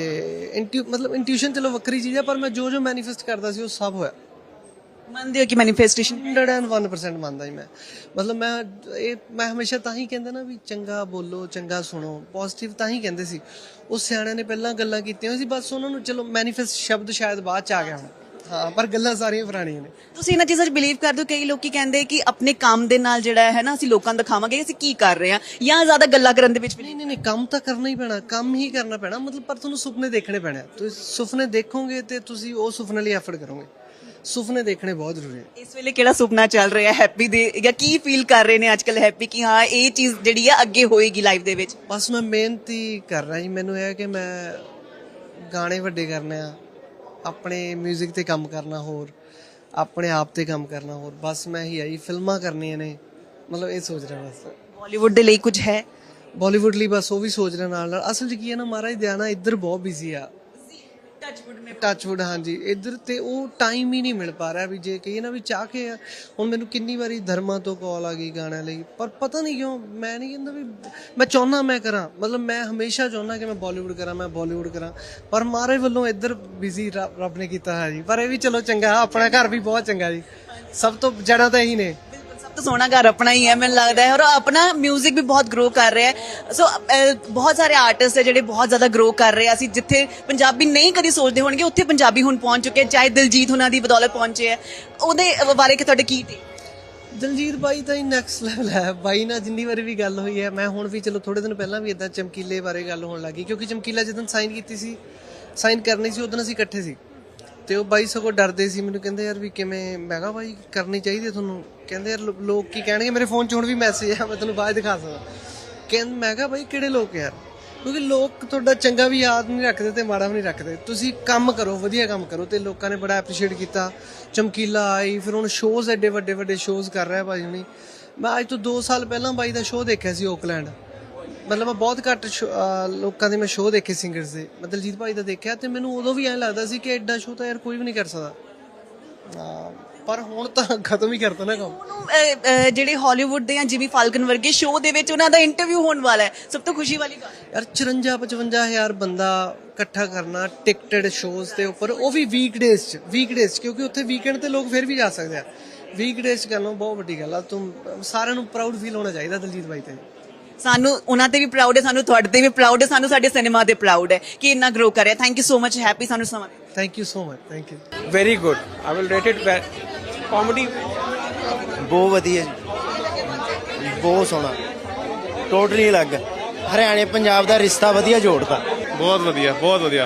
ਇੰਟੂ ਮਤਲਬ ਇੰਟੂਇਸ਼ਨ ਚਲੋ ਵੱਖਰੀ ਚੀਜ਼ ਆ, ਪਰ ਮੈਂ ਜੋ ਜੋ ਮੈਨੀਫੈਸਟ ਕਰਦਾ ਸੀ, ਉਹ ਸਭ ਹੋਇਆ। ਮੰਨਦੇ ਹੋ ਕਿ ਮੈਨੀਫੈਸਟੇਸ਼ਨ 101% ਮੰਨਦਾ ਹੀ ਮੈਂ। ਮਤਲਬ ਮੈਂ ਇਹ ਮੈਂ ਹਮੇਸ਼ਾ ਤਾਂ ਹੀ ਕਹਿੰਦਾ ਨਾ ਵੀ ਚੰਗਾ ਬੋਲੋ ਚੰਗਾ ਸੁਣੋ। ਪੋਜ਼ਿਟਿਵ ਤਾਂ ਹੀ ਕਹਿੰਦੇ ਸੀ। ਉਹ ਸਿਆਣਿਆਂ ਨੇ ਪਹਿਲਾਂ ਗੱਲਾਂ ਕੀਤੀਆਂ ਸੀ ਬਸ ਉਹਨਾਂ ਨੂੰ ਚਲੋ ਮੈਨੀਫੈਸਟ ਸ਼ਬਦ ਸ਼ਾਇਦ ਬਾਅਦ ਚ ਆ ਗਿਆ ਹੁਣ। ਹਾਂ ਪਰ ਗੱਲਾਂ ਸਾਰੀਆਂ ਪੁਰਾਣੀਆਂ ਨੇ। ਤੁਸੀਂ ਇਹਨਾਂ ਚੀਜ਼ਾਂ 'ਚ ਬਿਲੀਵ ਕਰਦੇ ਹੋ? ਕਈ ਲੋਕੀ ਕਹਿੰਦੇ ਕਿ ਆਪਣੇ ਕੰਮ ਦੇ ਨਾਲ ਜਿਹੜਾ ਹੈ ਨਾ ਅਸੀਂ ਲੋਕਾਂ ਨੂੰ ਦਿਖਾਵਾਂਗੇ ਕਿ ਅਸੀਂ ਕੀ ਕਰ ਰਹੇ ਹਾਂ ਜਾਂ ਜ਼ਿਆਦਾ ਗੱਲਾਂ ਕਰਨ ਦੇ ਵਿੱਚ ਨਹੀਂ ਨਹੀਂ ਨਹੀਂ ਕੰਮ ਤਾਂ ਕਰਨਾ ਹੀ ਪੈਣਾ ਕੰਮ ਹੀ ਕਰਨਾ ਪੈਣਾ। ਮਤਲਬ ਪਰ ਤੁਹਾਨੂੰ ਸੁਪਨੇ ਦੇਖਣੇ ਪੈਣੇ। ਤੁਸੀਂ ਸੁਪਨੇ ਦੇਖੋਗੇ ਤੇ ਤੁਸੀਂ ਉਹ ਸੁਪਨੇ ਲਈ ਐਫਰਟ ਕਰੋਗੇ। ਸੁਪਨੇ ਦੇਖਣੇ ਬਹੁਤ ਜ਼ਰੂਰੀ ਹੈ। ਇਸ ਵੇਲੇ ਕਿਹੜਾ ਸੁਪਨਾ ਚੱਲ ਰਿਹਾ ਹੈ? ਹੈਪੀ ਦੇ ਜਾਂ ਕੀ ਫੀਲ ਕਰ ਰਹੇ ਨੇ ਅੱਜਕੱਲ ਹੈਪੀ ਕਿ ਹਾਂ ਇਹ ਚੀਜ਼ ਜਿਹੜੀ ਆ ਅੱਗੇ ਹੋਏਗੀ ਲਾਈਫ ਦੇ ਵਿੱਚ? ਬਸ ਮੈਂ ਮਿਹਨਤ ਹੀ ਕਰ ਰਿਹਾ ਜੀ। ਮੈਨੂੰ ਇਹ ਹੈ ਕਿ ਮੈਂ ਗਾਣੇ ਵੱਡੇ ਕਰਨੇ ਆ ਆਪਣੇ 뮤직 ਤੇ ਕੰਮ ਕਰਨਾ ਹੋਰ ਆਪਣੇ ਆਪ ਤੇ ਕੰਮ ਕਰਨਾ ਹੋਰ। ਬਸ ਮੈਂ ਹੀ ਆਈ ਫਿਲਮਾਂ ਕਰਨੀਆਂ ਨੇ। ਮਤਲਬ ਇਹ ਸੋਚ ਰਿਹਾ ਬਸ। ਬਾਲੀਵੁੱਡ ਦੇ ਲਈ ਕੁਝ ਹੈ? ਬਾਲੀਵੁੱਡ ਲਈ ਬਸ ਉਹ ਵੀ ਸੋਚ ਰਿਹਾ ਨਾਲ ਨਾਲ ਅਸਲ 'ਚ ਕੀ ਹੈ ਨਾ ਮਹਾਰਾਜ ਦਿਆਨਾ ਇੱਧਰ ਬਹੁਤ ਬਿਜ਼ੀ ਆ। ਟੱਚਵੁੱਡ ਮੇ ਟੱਚਵੁੱਡ ਹਾਂਜੀ। ਇੱਧਰ ਤੇ ਉਹ ਟਾਈਮ ਹੀ ਨਹੀਂ ਮਿਲ ਪਾ ਰਿਹਾ ਵੀ ਜੇ ਕਹੀਏ ਨਾ ਵੀ ਚਾਹ ਕੇ ਆ, ਹੁਣ ਮੈਨੂੰ ਕਿੰਨੀ ਵਾਰੀ ਧਰਮਾਂ ਤੋਂ ਕਾਲ ਆ ਗਈ ਗਾਣਿਆਂ ਲਈ। ਪਰ ਪਤਾ ਨਹੀਂ ਕਿਉਂ ਮੈਂ ਨਹੀਂ ਕਹਿੰਦਾ ਵੀ ਮੈਂ ਚਾਹੁੰਦਾ ਮੈਂ ਕਰਾਂ। ਮਤਲਬ ਮੈਂ ਹਮੇਸ਼ਾ ਚਾਹੁੰਦਾ ਕਿ ਮੈਂ ਬਾਲੀਵੁੱਡ ਕਰਾਂ ਮੈਂ ਬਾਲੀਵੁੱਡ ਕਰਾਂ। ਪਰ ਮਾਰੇ ਵੱਲੋਂ ਇੱਧਰ ਬਿਜ਼ੀ ਰੱਬ ਨੇ ਕੀਤਾ ਹੈ ਜੀ। ਪਰ ਇਹ ਵੀ ਚਲੋ ਚੰਗਾ ਆਪਣਾ ਘਰ ਵੀ ਬਹੁਤ ਚੰਗਾ ਜੀ। ਸਭ ਤੋਂ ਜੜਾ ਤਾਂ ਇਹੀ ਨੇ। ਤੋਂ ਸੋਹਣਾ ਘਰ ਆਪਣਾ ਹੀ ਹੈ, ਮੈਨੂੰ ਲੱਗਦਾ ਹੈ। ਔਰ ਆਪਣਾ 뮤직 ਵੀ ਬਹੁਤ ਗਰੋ ਕਰ ਰਿਹਾ ਹੈ। ਸੋ ਬਹੁਤ ਸਾਰੇ ਆਰਟਿਸਟ ਹੈ ਜਿਹੜੇ ਬਹੁਤ ਜ਼ਿਆਦਾ ਗਰੋ ਕਰ ਰਹੇ ਆ। ਅਸੀਂ ਜਿੱਥੇ ਪੰਜਾਬੀ ਨਹੀਂ ਕਦੀ ਸੋਚਦੇ ਹੋਣਗੇ, ਉੱਥੇ ਪੰਜਾਬੀ ਹੁਣ ਪਹੁੰਚ ਚੁੱਕੇ ਚਾਹੇ ਦਿਲਜੀਤ ਉਹਨਾਂ ਦੀ ਬਦੌਲਤ ਪਹੁੰਚੇ ਆ। ਉਹਦੇ ਬਾਰੇ ਕਿ ਤੁਹਾਡੇ ਕੀ ਤੇ? ਦਲਜੀਤ ਬਾਈ ਤਾਂ ਹੀ ਨੈਕਸਟ ਲੈਵਲ ਹੈ। ਬਾਈ ਨਾਲ ਜਿੰਨੀ ਵਾਰੀ ਵੀ ਗੱਲ ਹੋਈ ਹੈ, ਮੈਂ ਹੁਣ ਵੀ ਚਲੋ ਥੋੜੇ ਦਿਨ ਪਹਿਲਾਂ ਵੀ ਇਦਾਂ ਚਮਕੀਲੇ ਬਾਰੇ ਗੱਲ ਹੋਣ ਲੱਗੀ ਕਿਉਂਕਿ ਚਮਕੀਲਾ ਜਦੋਂ ਸਾਈਨ ਕੀਤੀ ਸੀ ਸਾਈਨ ਕਰਨੀ ਸੀ ਉਦੋਂ ਅਸੀਂ ਇਕੱਠੇ ਸੀ। ਤੇ ਉਹ ਬਾਈ ਸਗੋਂ ਡਰਦੇ ਸੀ, ਮੈਨੂੰ ਕਹਿੰਦੇ ਯਾਰ ਵੀ ਕਿਵੇਂ, ਮੈਂ ਕਿਹਾ ਬਾਈ ਕਰਨੀ ਚਾਹੀਦੀ ਤੁਹਾਨੂੰ। ਕਹਿੰਦੇ ਯਾਰ ਲੋਕ ਕੀ ਕਹਿਣਗੇ, ਮੇਰੇ ਫੋਨ 'ਚ ਹੁਣ ਵੀ ਮੈਸੇਜ ਆ, ਮੈਂ ਤੁਹਾਨੂੰ ਬਾਅਦ ਦਿਖਾ ਸਕਦਾ। ਕਹਿੰਦੇ ਮੈਂ ਕਿਹਾ ਬਾਈ ਕਿਹੜੇ ਲੋਕ ਯਾਰ? ਕਿਉਂਕਿ ਲੋਕ ਤੁਹਾਡਾ ਚੰਗਾ ਵੀ ਯਾਦ ਨਹੀਂ ਰੱਖਦੇ ਤੇ ਮਾੜਾ ਵੀ ਨਹੀਂ ਰੱਖਦੇ। ਤੁਸੀਂ ਕੰਮ ਕਰੋ, ਵਧੀਆ ਕੰਮ ਕਰੋ ਤੇ ਲੋਕਾਂ ਨੇ ਬੜਾ ਐਪਰੀਸ਼ੀਏਟ ਕੀਤਾ। ਚਮਕੀਲਾ ਆਈ, ਫਿਰ ਹੁਣ ਸ਼ੋਜ਼ ਐਡੇ ਵੱਡੇ ਵੱਡੇ ਸ਼ੋਜ਼ ਕਰ ਰਿਹਾ ਭਾਈ ਹੁਣੀ। ਮੈਂ ਅੱਜ ਤੋਂ 2 ਸਾਲ ਪਹਿਲਾਂ ਬਾਈ ਦਾ ਸ਼ੋਅ ਦੇਖਿਆ ਸੀ ਓਕਲੈਂਡ ਮਤਲਬ ਮੈਂ ਬਹੁਤ ਘੱਟ ਲੋਕਾਂ ਦੇ ਮੈਂ ਸ਼ੋਅ ਦੇਖੇ ਸਿੰਗਰਸ ਦੇ। ਮੈਂ ਦਲਜੀਤ ਭਾਈ ਦਾ ਦੇਖਿਆ ਤੇ ਮੈਨੂੰ ਉਦੋਂ ਵੀ ਐਂ ਲੱਗਦਾ ਸੀ ਕਿ ਐਡਾ ਸ਼ੋਅ ਤਾਂ ਯਾਰ ਕੋਈ ਵੀ ਨਹੀਂ ਕਰ ਸਕਦਾ। ਪਰ ਹੁਣ ਤਾਂ ਖਤਮ ਹੀ ਕਰਤਾ ਨਾ ਕੰਮ। ਜਿਹੜੇ ਹਾਲੀਵੁੱਡ ਦੇ ਜਾਂ ਜਿਮੀ ਫਾਲਕਨ ਵਰਗੇ ਸ਼ੋਅ ਦੇ ਵਿੱਚ ਉਹਨਾਂ ਦਾ ਇੰਟਰਵਿਊ ਹੋਣ ਵਾਲਾ ਹੈ। ਸਭ ਤੋਂ ਖੁਸ਼ੀ ਵਾਲੀ ਗੱਲ। ਯਾਰ 54 55 ਹਜ਼ਾਰ ਬੰਦਾ ਇਕੱਠਾ ਕਰਨਾ ਟਿਕਟਡ ਸ਼ੋਜ਼ ਦੇ ਉੱਪਰ ਉਹ ਵੀ ਵੀਕਡੇਜ਼ 'ਚ ਵੀਕਡੇਜ਼ ਕਿਉਂਕਿ ਉੱਥੇ ਵੀਕਐਂਡ ਤੇ ਲੋਕ ਫਿਰ ਵੀ ਜਾ ਸਕਦੇ ਆ। ਵੀਕਡੇਜ਼ 'ਚ ਕਰਨਾ ਬਹੁਤ ਵੱਡੀ ਗੱਲ ਆ। ਤੁਮ ਸਾਰਿਆਂ ਨੂੰ ਪ੍ਰਾਊਡ ਫੀਲ ਹੋਣਾ ਚਾਹੀਦਾ ਦਲਜੀਤ ਭਾਈ ਤੇ। ਸਾਨੂੰ ਉਹਨਾਂ ਤੇ ਵੀ ਪ੍ਰਾਊਡ ਹੈ ਸਾਨੂੰ ਤੁਹਾਡੇ ਤੇ ਵੀ ਪ੍ਰਾਊਡ ਹੈ ਸਾਨੂੰ ਸਾਡੇ ਸਿਨੇਮਾ ਤੇ ਪ੍ਰਾਊਡ ਹੈ ਕਿ ਇੰਨਾ ਗਰੋ ਕਰਿਆ thank you so much happy ਸਾਨੂੰ ਸਮਾਂ। Thank you so much thank you good. I will rate it ba- comedy. ਬਹੁਤ ਵਧੀਆ ਜੀ। ਬਹੁਤ ਸੋਹਣਾ। ਟੋਟਲੀ ਅਲੱਗ ਹਰਿਆਣੇ ਪੰਜਾਬ ਦਾ ਰਿਸ਼ਤਾ ਵਧੀਆ ਜੋੜਦਾ। ਬਹੁਤ ਵਧੀਆ ਬਹੁਤ ਵਧੀਆ।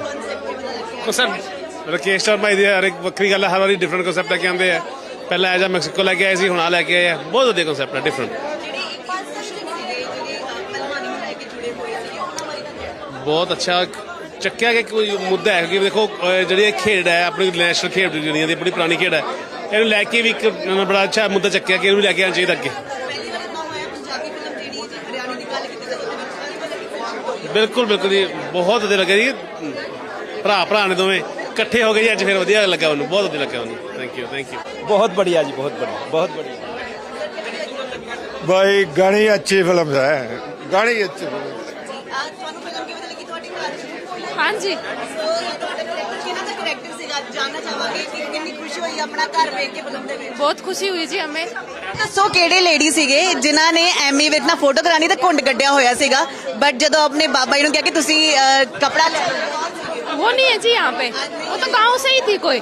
ਕਨਸੈਪਟ ਰਕੇਸ਼ ਸ਼ਰਮਾ ਦੀ ਹਰ ਇੱਕ ਵੱਖਰੀ ਗੱਲ ਹੈ ਹਰ ਵਾਰੀ ਡਿਫਰੈਂਟ ਕਨਸੈਪਟ ਲੈ ਕੇ ਆਉਂਦੇ ਆ। ਪਹਿਲਾਂ ਐਜਾ ਮੈਕਸੀਕੋ ਲੈ ਕੇ ਆਏ ਸੀ ਹੁਣ ਆ ਲੈ ਕੇ ਆਏ ਆ। ਬਹੁਤ ਵਧੀਆ ਕਨਸੈਪਟ ਹੈ ਡਿਫਰੈਂਟ ਬਹੁਤ ਅੱਛਾ ਚੱਕਿਆ ਕਿ ਕੋਈ ਮੁੱਦਾ ਹੈ ਕਿ ਦੇਖੋ ਅਹ ਜਿਹੜੀ ਇਹ ਖੇਡ ਹੈ ਆਪਣੀ ਨੈਸ਼ਨਲ ਖੇਡ ਦੁਨੀਆ ਦੀ ਬੜੀ ਪੁਰਾਣੀ ਖੇਡ ਹੈ ਇਹਨੂੰ ਲੈ ਕੇ ਵੀ ਇੱਕ ਬੜਾ ਅੱਛਾ ਮੁੱਦਾ ਚੱਕਿਆ ਕਿ ਇਹਨੂੰ ਵੀ ਲੈ ਕੇ ਆਉਣਾ ਚਾਹੀਦਾ ਅੱਗੇ ਬਿਲਕੁਲ ਬਿਲਕੁਲ ਜੀ ਬਹੁਤ ਵਧੀਆ ਲੱਗਿਆ ਜੀ ਭਰਾ ਭਰਾ ਨੇ ਦੋਵੇਂ ਇਕੱਠੇ ਹੋ ਗਏ ਜੀ ਅੱਜ ਫਿਰ ਵਧੀਆ ਲੱਗਾ ਉਹਨੂੰ ਬਹੁਤ ਵਧੀਆ ਲੱਗਾ ਉਹਨੂੰ ਥੈਂਕ ਯੂ ਥੈਂਕ ਯੂ बहुत बढ़िया जी बहुत बढ़िया बहुत बढ़िया भाई गाड़ी अच्छी फिल्म है गाड़ी अच्छी फिल्म ਹਾਂਜੀ ਕਿਹਨਾਂ ਦਾ ਕਰੈਕਟਰ ਸੀਗਾ ਜਾਨਣਾ ਚਾਹਾਂਗੇ ਕਿ ਕਿੰਨੀ ਖੁਸ਼ੀ ਹੋਈ ਆਪਣਾ ਘਰ ਵੇਖ ਕੇ ਫਿਲਮ ਦੇ ਵਿੱਚ ਬਹੁਤ ਖੁਸ਼ੀ ਹੋਈ ਜੀ ਹਮੇ ਦੱਸੋ ਕਿਹੜੇ ਲੇਡੀ ਸੀਗੇ ਜਿਨ੍ਹਾਂ ਨੇ ਐਮੀ ਵਿੱਚ ਨਾ ਫੋਟੋ ਕਰਾਣੀ ਤੇ ਕੁੰਡ ਕੱਢਿਆ ਹੋਇਆ ਸੀਗਾ ਬਟ ਜਦੋਂ ਆਪਣੇ ਬਾਬਾ ਜੀ ਨੂੰ ਕਿਹਾ ਕਿ ਤੁਸੀਂ ਅਹ, ਕਪੜਾ ਲੈ वो नहीं है जी यहाँ पे वो तो गांव से ही थी कोई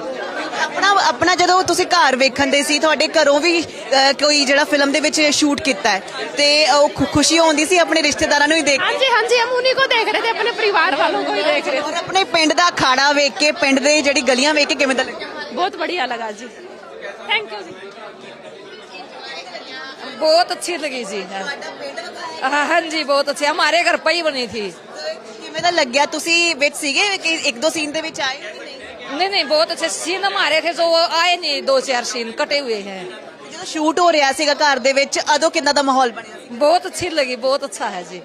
ਆਪਣਾ ਆਪਣਾ ਜਦੋਂ ਤੁਸੀਂ ਘਰ ਵੇਖਣ ਦੇ ਸੀ ਤੁਹਾਡੇ ਘਰੋਂ ਵੀ ਅਹ, ਕੋਈ ਜਿਹੜਾ ਫਿਲਮ ਦੇ ਵਿੱਚ ਸ਼ੂਟ ਕੀਤਾ ਹੈ ਤੇ ਉਹ ਖੁ- ਖੁਸ਼ੀ ਹੁੰਦੀ ਸੀ ਆਪਣੇ ਰਿਸ਼ਤੇਦਾਰਾਂ ਨੂੰ ਹੀ ਦੇਖ हाँ जी हाँ जी हम उन्हीं को देख रहे थे अपने परिवार वालों को ही देख रहे ਔਰ ਆਪਣੇ ਪਿੰਡ ਦਾ ਅਖਾੜਾ ਵੇਖ ਕੇ ਪਿੰਡ ਦੇ ਜਿਹੜੀ ਗਲੀਆਂ ਵੇਖ ਕੇ ਕਿਵੇਂ ਦਾ ਲੱਗਿਆ थे बहुत बढ़िया लगा जी थैंक यू जी बहुत अच्छी लगी जी हाँ हाँ जी बहुत अच्छी हमारे घर पर ही बनी थी ਕਿਵੇਂ ਦਾ ਲੱਗਿਆ ਤੁਸੀਂ ਵਿੱਚ ਸੀਗੇ ਕਿ ਇੱਕ ਦੋ ਸੀਨ ਦੇ ਵਿੱਚ ਆਏ ਕਿ ਨਹੀਂ नहीं नहीं बहुत अच्छे सीन हमारे थे जो वो आए नहीं दो चार सीन कटे हुए हैं ਜਦੋਂ ਸ਼ੂਟ ਹੋ ਰਿਹਾ ਸੀਗਾ ਘਰ ਦੇ ਵਿੱਚ ਅਦੋਂ ਕਿੰਨਾ ਦਾ ਮਾਹੌਲ ਬਣਿਆ ਸੀ बहुत अच्छी लगी बहुत अच्छा है जी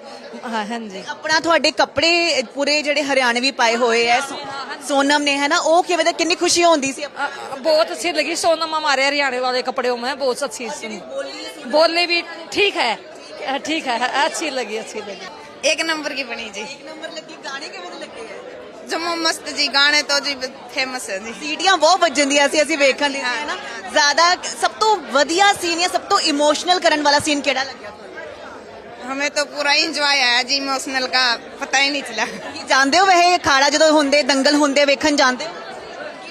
हाँ हाँ जी ਆਪਣਾ ਤੁਹਾਡੇ ਕੱਪੜੇ ਪੂਰੇ ਜਿਹੜੇ ਹਰਿਆਣਵੀ ਪਾਏ ਹੋਏ ਐ ਸੋ- ਸੋਨਮ ਨੇ ਹੈ ਨਾ ਉਹ ਕਿਵੇਂ ਦਾ ਕਿੰਨੀ ਖੁਸ਼ੀ ਹੁੰਦੀ ਸੀ अ, बहुत अच्छी लगी सोनम हमारे हरियाणा वाले कपड़ों में बहुत अच्छी सुनी बोलने भी ठीक है अ, ठीक है अच्छी लगी अच्छी लगी एक नंबर की बनी जी ਇੱਕ ਨੰਬਰ ਲੱਗੀ ਗਾਣੇ ਕਿਵੇਂ ਦੇ ਲੱਗੇ ਜਮੋ ਮਸਤ ਜੀ ਗਾਣੇ ਤੋਂ ਜੀ ਫੇਮਸ ਹੈ ਜੀ। ਸੀਟੀਆਂ ਬਹੁਤ ਵੱਜਣ ਸੀ ਅਸੀਂ ਵੇਖਣ ਲਈ ਹੈ ਨਾ? ਜ਼ਿਆਦਾ ਸਭ ਤੋਂ ਵਧੀਆ ਸੀਨ ਜਾਂ ਸਭ ਤੋਂ ਇਮੋਸ਼ਨਲ ਕਰਨ ਵਾਲਾ ਸੀਨ ਕਿਹੜਾ ਲੱਗਿਆ ਤੁਹਾਨੂੰ? ਹਮੇ ਤਾਂ ਪੂਰਾ ਇੰਜੋਏ ਆਇਆ ਜੀ ਇਮੋਸ਼ਨਲ ਦਾ ਪਤਾ ਹੀ ਨਹੀਂ ਚਲਾ। ਜਾਣਦੇ ਹੋ ਵੈਸੇ ਖਾੜਾ ਜਦੋਂ ਹੁੰਦੇ ਦੰਗਲ ਹੁੰਦੇ ਵੇਖਣ ਜਾਂਦੇ ਹੋ?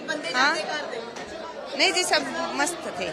ਬੰਦੇ ਜਾਂਦੇ ਕਰਦੇ ਨਹੀਂ ਜੀ ਸਭ ਮਸਤ ਥੇ।